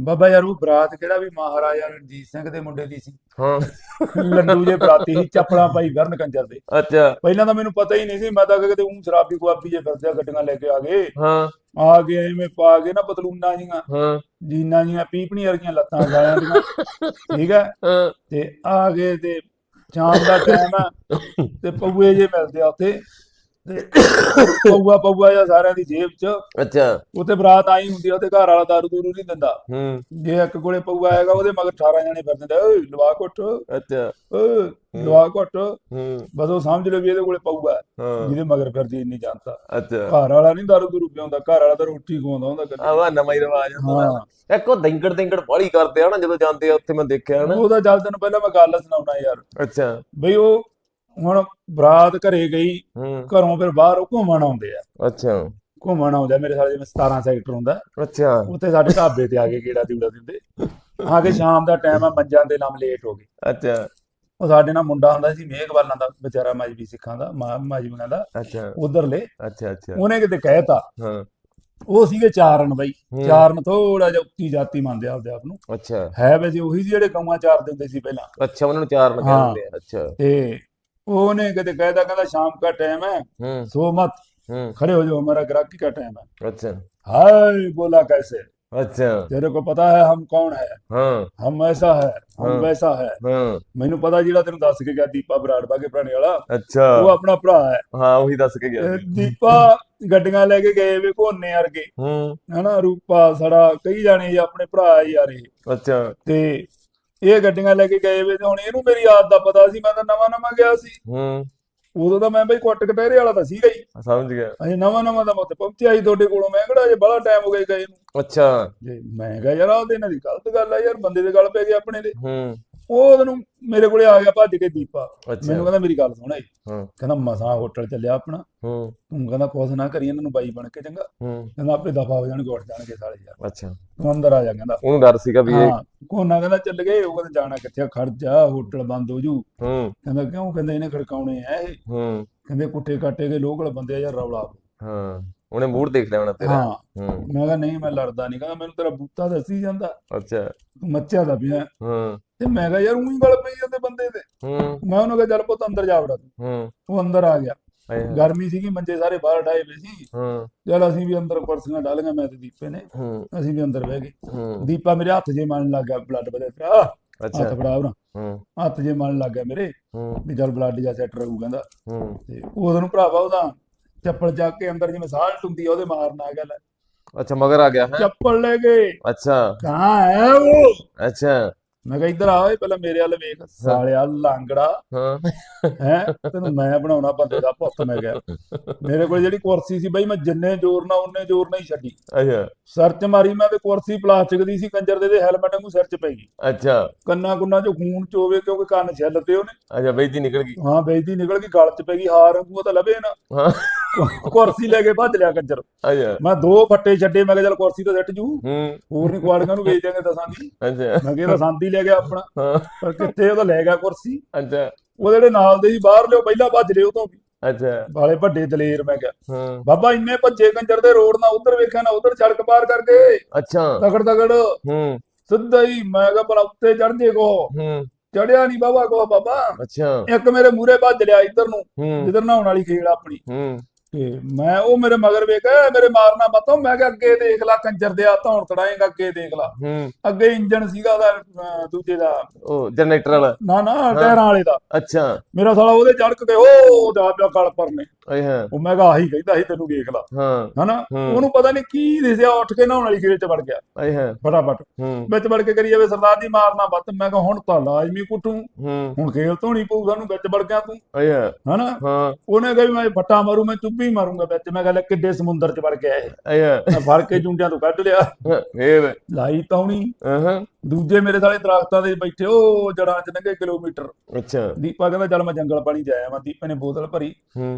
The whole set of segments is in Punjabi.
ਬਾਬਾ ਯਾਰ ਉਹ ਬਰਾਤ ਕਿਹੜਾ ਵੀ ਮਹਾਰਾਜਾ ਰਣਜੀਤ ਸਿੰਘ ਦੇ ਮੁੰਡੇ ਦੀ ਸੀ। ਹਾਂ। ਲੰਡੂ ਜੇ ਬਰਾਤੀ ਸੀ ਚੱਪਲਾਂ ਪਾਈ ਫਿਰਨ ਕੰਜਰ ਦੇ। ਅੱਛਾ। ਪਹਿਲਾਂ ਤਾਂ ਮੈਨੂੰ ਪਤਾ ਹੀ ਨਹੀਂ ਸੀ ਮੈਂ ਤਾਂ ਕਿਤੇ ਉਹ ਸ਼ਰਾਬੀ ਗੁਆਬੀ ਜੇ ਫਿਰਦੇ ਗੱਡੀਆਂ ਲੈ ਕੇ ਆ ਗਏ। ਹਾਂ। ਆ ਕੇ ਐਵੇਂ ਪਾ ਕੇ ਨਾ ਪਤਲੂਨਾਂ ਜੀਆਂ ਹਾਂ। ਜੀਨਾਂ ਜੀਆਂ ਪੀਪਣੀ ਵਰਗੀਆਂ ਲੱਤਾਂ ਗਾਇਆਂ ਦੀਆਂ ਠੀਕ ਹੈ? ਤੇ ਆ ਗਏ ਤੇ ਸ਼ਾਮ ਦਾ ਟਾਈਮ ਆ ਤੇ ਪਊਏ ਜੇ ਮਿਲਦੇ ਆ ਉੱਥੇ। ਤੇ ਪਊਆ ਪਊਆ ਜਾਂ ਸਾਰਿਆਂ ਦੀ ਜੇਬ 'ਚ। ਅੱਛਾ। ਉੱਥੇ ਬਰਾਤ ਆਈ ਹੁੰਦੀ ਆ ਉਹਦੇ ਘਰ ਵਾਲਾ ਦਾਰੂ ਦੂਰੂ ਨਹੀਂ ਦਿੰਦਾ। ਹੂੰ। ਜੇ ਇੱਕ ਕੋਲੇ ਪਊਆ ਆਏਗਾ ਉਹਦੇ ਮਗਰ 18 ਜਣੇ ਫਿਰਦੇ ਨੇ ਓਏ ਲਵਾ ਘੁੱਟ। ਅੱਛਾ। ਓਏ ਲਵਾ ਘੁੱਟ। ਹੂੰ। ਬਸ ਉਹ ਸਮਝ ਲਓ ਵੀ ਇਹਦੇ ਕੋਲੇ ਪਊਆ ਹੈ, ਹਾਂ। ਜਿਹਦੇ ਮਗਰ ਫਿਰਦੀ ਇੰਨੀ ਜਾਣਦਾ ਅੱਛਾ। ਘਰ ਵਾਲਾ ਨਹੀਂ ਦਾਰੂ ਦੂਰੂ ਪਿਆਉਂਦਾ ਘਰ ਵਾਲਾ ਤਾਂ ਰੋਟੀ ਖਵਾਉਂਦਾ ਹੁੰਦਾ ਕਦੇ। ਆਵਾ ਨਵਾਂ ਹੀ ਰਿਵਾਜ ਹੁੰਦਾ ਹਾਂ। ਇੱਕ ਉਹ ਦੈਂਗੜ ਦੈਂਗੜ ਬਾਲੀ ਕਰਦੇ ਆ ਨਾ ਜਦੋਂ ਜਾਂਦੇ ਆ ਉੱਥੇ ਮੈਂ ਦੇਖਿਆ ਨਾ। ਉਹਦਾ ਚੱਲ ਤੈਨੂੰ ਪਹਿਲਾਂ ਮੈਂ ਗੱਲ ਸੁਣਾਉਣਾ ਯਾਰ। ਅੱਛਾ। ਬਈ ਉਹ ਹੁਣ ਬਰਾਤ ਘਰੇ ਗਈ ਹੂੰ। ਘਰੋਂ ਫਿਰ ਬਾਹਰ ਉਹ ਘੁੰਮਣ ਆਉਂਦੇ ਆ। ਅੱਛਾ। ਘੁੰਮਣ ਆਉਂਦੇ ਮੇਰੇ ਸਾਲੇ ਜਿਵੇਂ 17 ਸੈਕਟਰ ਹੁੰਦਾ। ਅੱਛਾ। ਉੱਥੇ ਸਾਡੇ ਢਾਬੇ ਤੇ ਆ ਕੇ ਗੇੜਾ ਦਿਉੜਾ ਦਿੰਦੇ। ਆ ਕੇ ਸ਼ਾਮ ਦਾ ਟਾਈਮ ਆ ਮੰਜਾਂ ਦੇ ਲੰਮ ਲੇਟ ਹੋ ਗਏ। ਅੱਛਾ। ਉਹ ਸਾਡੇ ਨਾਲ ਮੁੰਡਾ ਹੁੰਦਾ ਸੀ ਮੇਘਵਾਲਾਂ ਦਾ ਵਿਚਾਰਾ ਮਜਬੀ ਸਿੱਖਾਂ ਦਾ ਮਜਬੀਆਂ ਦਾ। ਅੱਛਾ। ਉਧਰਲੇ। ਅੱਛਾ ਅੱਛਾ। ਉਹਨੇ ਕਿਤੇ ਕਹਿਤਾ। ਹਾਂ। ਉਹ ਸੀਗੇ ਚਾਰਨ ਬਈ। ਚਾਰਨ ਥੋੜਾ ਜਿਹਾ ਉੱਤੀ ਜਾਤੀ ਮੰਨਦੇ ਆਪਦੇ ਆਪ ਨੂੰ। ਅੱਛਾ। ਹੈ ਵੈਸੇ ਉਹੀ ਜਿਹੜੇ ਗਊਆਂ ਚਾਰਦੇ ਹੁੰਦੇ ਸੀ ਪਹਿਲਾਂ। ਅੱਛਾ ਉਹਨਾਂ ਨੂੰ ਚਾਰ ਲਗਾ ਹਾਂ। ਦਿੰਦੇ ਆ। ਅੱਛਾ। ਤੇ ਉਹਨੇ ਕਿਤੇ ਕਹਿਤਾ ਕਹਿੰਦਾ ਸ਼ਾਮ ਦਾ ਟਾਈਮ ਹੈ ਹੂੰ सो मत हम्म खड़े हो जाओ हमारा ग्राहकी का टाइम है अच्छा हाय बोला कैसे अच्छा तेरे को पता है हम कौन है हाँ हम ऐसा है हम हाँ। वैसा है हाँ ਮੈਨੂੰ ਪਤਾ ਜਿਹੜਾ ਤੈਨੂੰ ਦੱਸ ਕੇ ਗਿਆ ਦੀਪਾ ਬਰਾੜਵਾ ਕੇ ਪੁਰਾਣੇ ਵਾਲਾ अच्छा ਉਹ ਆਪਣਾ ਭਰਾ ਹੈ हाँ वही दस के गया ਤੇ ਦੀਪਾ ਗੱਡੀਆਂ ਲੈ ਕੇ ਗਏ ਵੇ ਕੋਨੇ ਵਰਗੇ हम्म ਹਨਾ ਰੂਪਾ ਸੜਾ ਕਈ ਜਾਣੇ ਇਹ ਆਪਣੇ ਭਰਾ ਯਾਰ ਇਹ अच्छा ਤੇ ਇਹ ਗੱਡੀਆਂ ਲੈ ਕੇ ਗਏ ਵੇ ਹੁਣ ਇਹਨੂੰ ਮੇਰੀ ਆਦ ਦਾ ਪਤਾ ਸੀ ਮੈਂ ਤਾਂ ਨਵਾਂ ਨਵਾਂ ਗਿਆ ਸੀ। ਹੂੰ। ਉਦੋਂ ਤਾਂ ਮੈਂ ਬਈ ਕੁੱਟ ਕਟਹਿਰੇ ਵਾਲਾ ਤਾਂ ਸੀਗਾ ਹੀ। ਸਮਝ ਗਿਆ। ਅਜੇ ਨਵਾਂ ਨਵਾਂ ਦਾ ਮਤ ਪਹੁੰਚਿਆ ਸੀ ਤੁਹਾਡੇ ਕੋਲੋਂ ਮੈਂ ਕਿਹੜਾ ਅਜੇ ਬੜਾ ਟਾਈਮ ਹੋ ਗਿਆ ਗਏ ਨੂੰ। ਅੱਛਾ। ਮੈਂ ਕਿਹਾ ਯਾਰ ਆਹ ਤੇ ਇਹਨਾਂ ਦੀ ਗਲਤ ਗੱਲ ਆ ਯਾਰ ਬੰਦੇ ਦੇ ਗੱਲ ਪੈ ਗਏ ਆਪਣੇ ਦੇ। ਹੂੰ। ਉਹ ਉਹਨੂੰ ਮੇਰੇ ਕੋਲੇ ਆ ਗਿਆ ਭੱਜ ਕੇ ਦੀਪਾ। ਮੈਨੂੰ ਕਹਿੰਦਾ ਮੇਰੀ ਗੱਲ ਸੁਣ ਏ ਕਹਿੰਦਾ ਮਸਾ ਹੋਟਲ ਚੱਲਿਆ ਆਪਣਾ। ਤੂੰ ਕਹਿੰਦਾ ਕੁਛ ਨਾ ਕਰੀ ਇਹਨਾਂ ਨੂੰ ਬਾਈ ਬਣ ਕੇ ਚੰਗਾ। ਕਹਿੰਦਾ ਆਪੇ ਦਫਾ ਹੋ ਜਾਣ ਗੋਟ ਜਾਣਗੇ ਸਾਲੇ ਯਾਰ। ਅੱਛਾ। ਤੂੰ ਅੰਦਰ ਆ ਜਾ ਕਹਿੰਦਾ। ਉਹਨੂੰ ਡਰ ਸੀਗਾ ਵੀ ਇਹ ਕੋਨਾ ਕਹਿੰਦਾ ਚੱਲ ਗਏ ਉਹ ਕਹਿੰਦਾ ਜਾਣਾ ਕਿੱਥੇ ਖਰਚਾ ਹੋਟਲ ਬੰਦ ਹੋ ਜੂ। ਹੂੰ। ਕਹਿੰਦਾ ਕਿਉਂ? ਕਹਿੰਦਾ ਇਹਨੇ ਖੜਕਾਉਣੇ ਆ ਇਹ। ਹੂੰ। ਕਹਿੰਦੇ ਕੁੱਟੇ ਕਾਟੇ ਕੇ ਲੋਕਲ ਬੰਦੇ ਯਾਰ ਰੌਲਾ ਹਾਂ। ਉਹਨੇ ਮੂਡ ਦੇਖ ਲਿਆ ਹੋਣਾ ਤੇਰਾ। ਹਾਂ। ਮੈਂ ਕਿਹਾ ਨਹੀਂ ਮੈਂ ਲੜਦਾ ਨਹੀਂ ਕਹਿੰਦਾ ਮੈਨੂੰ ਤੇਰਾ ਬੂਤਾ ਦੱਸੀ ਜਾਂਦਾ। ਅੱਛਾ। ਮੱਚਿਆ ਦਾ ਪਿਆ। ਹੂੰ। ਤੇ ਮੈਂ ਕਿਹਾ ਯਾਰ ਉਹੀ ਗੱਲ ਪਈ ਜਾਂਦੇ ਬੰਦੇ ਤੇ। ਹੂੰ। ਮੈਂ ਉਹਨੂੰ ਕਿਹਾ ਚੱਲ ਪੁੱਤ ਅੰਦਰ ਜਾ ਵੜਾ ਤੂੰ। ਹੂੰ। ਉਹ ਅੰਦਰ ਆ ਗਿਆ। ਗਰਮੀ ਸੀਗੀ ਮੰਜੇ ਸਾਰੇ ਬਾਹਰ ਢਾਏ ਪਏ ਸੀ। ਹੂੰ। ਚੱਲ ਅਸੀਂ ਵੀ ਅੰਦਰ ਕੁਰਸੀਆਂ ਡਾਲੀਆਂ ਮੈਂ ਤੇ ਦੀਪੇ ਨੇ। ਹੂੰ। ਅਸੀਂ ਵੀ ਅੰਦਰ ਬਹਿ ਗਏ। ਦੀਪਾ ਮੇਰੇ ਹੱਥ ਜੇ ਮਲਣ ਲੱਗ ਗਿਆ ਬਲੱਡ ਵਧਿਆ ਪਿਆ ਅੱਛਾ। ਹੱਥ ਫੜਾ ਉਹਨਾਂ ਹੂੰ। ਹੱਥ ਜੇ ਮਲਣ ਲੱਗ ਗਿਆ ਮੇਰੇ। ਵੀ ਚੱਲ ਬਲੱਡ ਜਾ ਸੈੱਟ ਰਹੂ ਕਹਿੰਦਾ। ਹੂੰ। ਤੇ ਉਹਨੂੰ ਭਰਾਵਾ ਉਹਦਾ ਚੱਪਲ ਚੱਕ ਕੇ ਅੰਦਰ ਜਿਵੇਂ ਸਾਹ ਟੁੰਦੀ ਆ ਉਹਦੇ ਮਾਰਨ ਆ ਗਿਆ ਲੈ ਅੱਛਾ ਮਗਰ ਆ ਗਿਆ ਹੈ? ਚੱਪਲ ਲੈ ਗਏ ਅੱਛਾ। ਕਹਾਂ ਹੈ ਉਹ। ਅੱਛਾ। ਮੈਂ ਕਿਹਾ ਇੱਧਰ ਆ ਓਏ ਪਹਿਲਾਂ ਮੇਰੇ ਵੱਲ ਵੇਖ ਸਾਲਿਆ ਲਾਂਗੜਾ। ਹਾਂ। ਹੈ? ਤੈਨੂੰ ਮੈਂ ਬਣਾਉਣਾ ਬੰਦੇ ਦਾ ਪੁੱਤ ਮੈਂ ਕਿਹਾ। ਮੇਰੇ ਕੋਲ ਜਿਹੜੀ ਕੁਰਸੀ ਸੀ ਬਈ ਮੈਂ ਜਿੰਨੇ ਜ਼ੋਰ ਨਾਲ ਉਹਨੇ ਜ਼ੋਰ ਨਹੀਂ ਛੱਡੀ। ਅੱਛਾ। ਸਿਰ 'ਚ ਮਾਰੀ ਮੈਂ ਤੇ ਕੁਰਸੀ ਪਲਾਸਟਿਕ ਦੀ ਸੀ ਕੰਜਰ ਦੇ ਦੇ ਹੈਲਮਟ ਵਾਂਗੂ ਸਿਰ 'ਚ ਪੈ ਗਈ। ਅੱਛਾ। ਕੰਨਾਂ ਕੁੰਨਾਂ 'ਚੋਂ ਖੂਨ ਚੋਵੇ ਕਿਉਂਕਿ ਕੰਨ ਛਿੱਲ ਤੇ ਉਹਨੇ। ਅੱਛਾ ਬੇਇੱਜ਼ਤੀ ਨਿਕਲ ਗਈ। ਹਾਂ ਬੇਇੱਜ਼ਤੀ ਨਿਕਲ ਗਈ ਗਲ 'ਚ ਪੈ ਗਈ ਹਾਰ ਵਾਂਗੂ ਉਹ ਤਾਂ ਲਵੇ ਨਾ। ਹਾਂ। ਕੁਰਸੀ ਲੈ ਕੇ ਭੱਜ ਲਿਆ ਕੰਜਰ। ਅੱਛਾ। ਮੈਂ ਦੋ ਫੱਟੇ ਛੱਡੇ ਮੈਂ ਕਿਹਾ ਚੱਲ ਕੁਰਸੀ ਤਾਂ ਸਿੱਟ ਜੂ। ਹੂੰ। ਹੋਰ ਨਹੀਂ ਕੁਆੜੀਆਂ ਨੂੰ ਵੇਚ ਦਿਆਂਗੇ ਦਸਾਂ ਦੀ ਅੱਛਾ। ਮੈਂ ਕਿਹਾ ਇਹਦਾ ਸੰਦ ਹੀ ਲੈ ਗਿਆ ਆਪਣਾ। ਪਰ ਕਿੱਥੇ ਉਹਦਾ ਲੈ ਗਿਆ ਕੁਰਸੀ। ਅੱਛਾ। ਉਹਦੇ ਜਿਹੜੇ ਨਾਲ ਦੇ ਸੀ ਬਾਹਰ ਲਿਓ ਪਹਿਲਾਂ ਭੱਜ ਲਿਓ ਤੋਂ ਵੀ। ਅੱਛਾ। ਵਾਲੇ ਵੱਡੇ ਦਲੇਰ ਮੈਂ ਕਿਹਾ। ਹਾਂ। ਬਾਬਾ ਇੰਨੇ ਭੱਜੇ ਕੰਜਰ ਦੇ ਰੋਡ ਨਾਲ ਉਧਰ ਵੇਖਿਆ ਨਾ ਉਧਰ ਸੜਕ ਪਾਰ ਕਰਕੇ। ਅੱਛਾ। ਤਗੜ ਤਗੜ ਹੂੰ। ਸਿੱਧਾ ਹੀ ਮੈਂ ਕਿਹਾ ਭਲਾ ਉੱਤੇ ਚੜ ਜੇ ਕੋ। ਹੂੰ। ਚੜਿਆ ਨਹੀਂ ਬਾਬਾ ਕੋ ਬਾਬਾ। ਅੱਛਾ। ਇੱਕ ਮੇਰੇ ਮੂਰੇ ਭੱਜ ਲਿਆ ਇੱਧਰ ਨੂੰ। ਜਿੱਧਰ ਨਹਾਉਣ ਵਾਲੀ ਖੇੜ ਆਪਣੀ। ਹੂੰ। ਤੇ ਮੈਂ ਉਹ ਮੇਰੇ ਮਗਰ ਵੇਖ ਮੇਰੇ ਮਾਰਨਾ ਮਤੋਂ ਮੈਂ ਕਿਹਾ ਅੱਗੇ ਦੇਖ ਲੈ ਕੰਜਰ ਦੇ ਆ ਧੌਣ ਤੜਾਏਗਾ ਅੱਗੇ ਦੇਖ ਲੈ। ਹੂੰ। ਅੱਗੇ ਇੰਜਣ ਸੀਗਾ ਉਹਦਾ ਦੂਜੇ ਦਾ। ਉਹ ਜਨਰੇਟਰ ਵਾਲਾ? ਨਾ ਨਾ ਟਾਇਰਾਂ ਵਾਲੇ ਦਾ। ਅੱਛਾ। ਮੇਰਾ ਸਾਲਾ ਉਹਦੇ ਚੜ ਕੇ ਉਹ ਦਾ ਪਿਆ ਗਲ ਪਰਨੇ। ਆਏ ਹਾਂ। ਉਹ ਮੈਂ ਕਿਹਾ ਆਹੀ ਕਹਿੰਦਾ ਸੀ ਤੈਨੂੰ ਵੇਖ ਲਾ। ਹਾਂ। ਹਨਾ। ਉਹਨੂੰ ਪਤਾ ਨਹੀਂ ਕੀ ਦਿਸਿਆ ਉੱਠ ਕੇ ਨਹਾਉਣ ਵਾਲੀ ਖੇੜ ਚ ਵੜ ਗਿਆ। ਆਏ ਹਾਂ। ਫਟਾਫਟ। ਵਿੱਚ ਵੜ ਕੇ ਕਰੀ ਜਾਵੇ ਸਰਦਾਰ ਜੀ ਮਾਰਨਾ ਬੱਤ ਮੈਂ ਕਿਹਾ ਹੁਣ ਤਾਂ ਲਾਜ਼ਮੀ ਕੁੱਟੂ। ਹੂੰ। ਹੁਣ ਖੇਲ ਧੋਣੀ ਪਊ ਸਾਨੂੰ ਵਿੱਚ ਵੜ ਗਿਆ ਤੂੰ। ਆਏ ਹਾਂ। ਹਨਾ? ਹਾਂ। ਉਹਨੇ ਕਿਹਾ ਮੈਂ ਫੱਟਾ ਮਾਰੂ ਮੈਂ ਚੁੱਭੀ ਮਾਰੂੰਗਾ ਵਿੱਚ। ਮੈਂ ਕਿਹਾ ਲੈ ਕਿੱਡੇ ਸਮੁੰਦਰ ਚ ਵੜ ਗਿਆ ਇਹ। ਮੈਂ ਫੜ ਕੇ ਜੁੰਡਿਆਂ ਤੋਂ ਕੱਢ ਲਿਆ। ਫੇਰ? ਲਾਈ ਹਾਂ ਦੂਜੇ ਮੇਰੇ ਸਾਲੇ ਦਰਖਤਾਂ ਦੇ ਬੈਠੇ ਉਹ ਜੜਾਂ ਚ ਲੰਘੇ ਕਿਲੋਮੀਟਰ। ਅੱਛਾ। ਦੀਪਾ ਕਹਿੰਦਾ ਚੱਲ ਮੈਂ ਜੰਗਲ ਪਾਣੀ ਜਾਇਆ ਮੈਂ ਦੀਪੇ ਨੇ ਬੋਤਲ ਭਰੀ।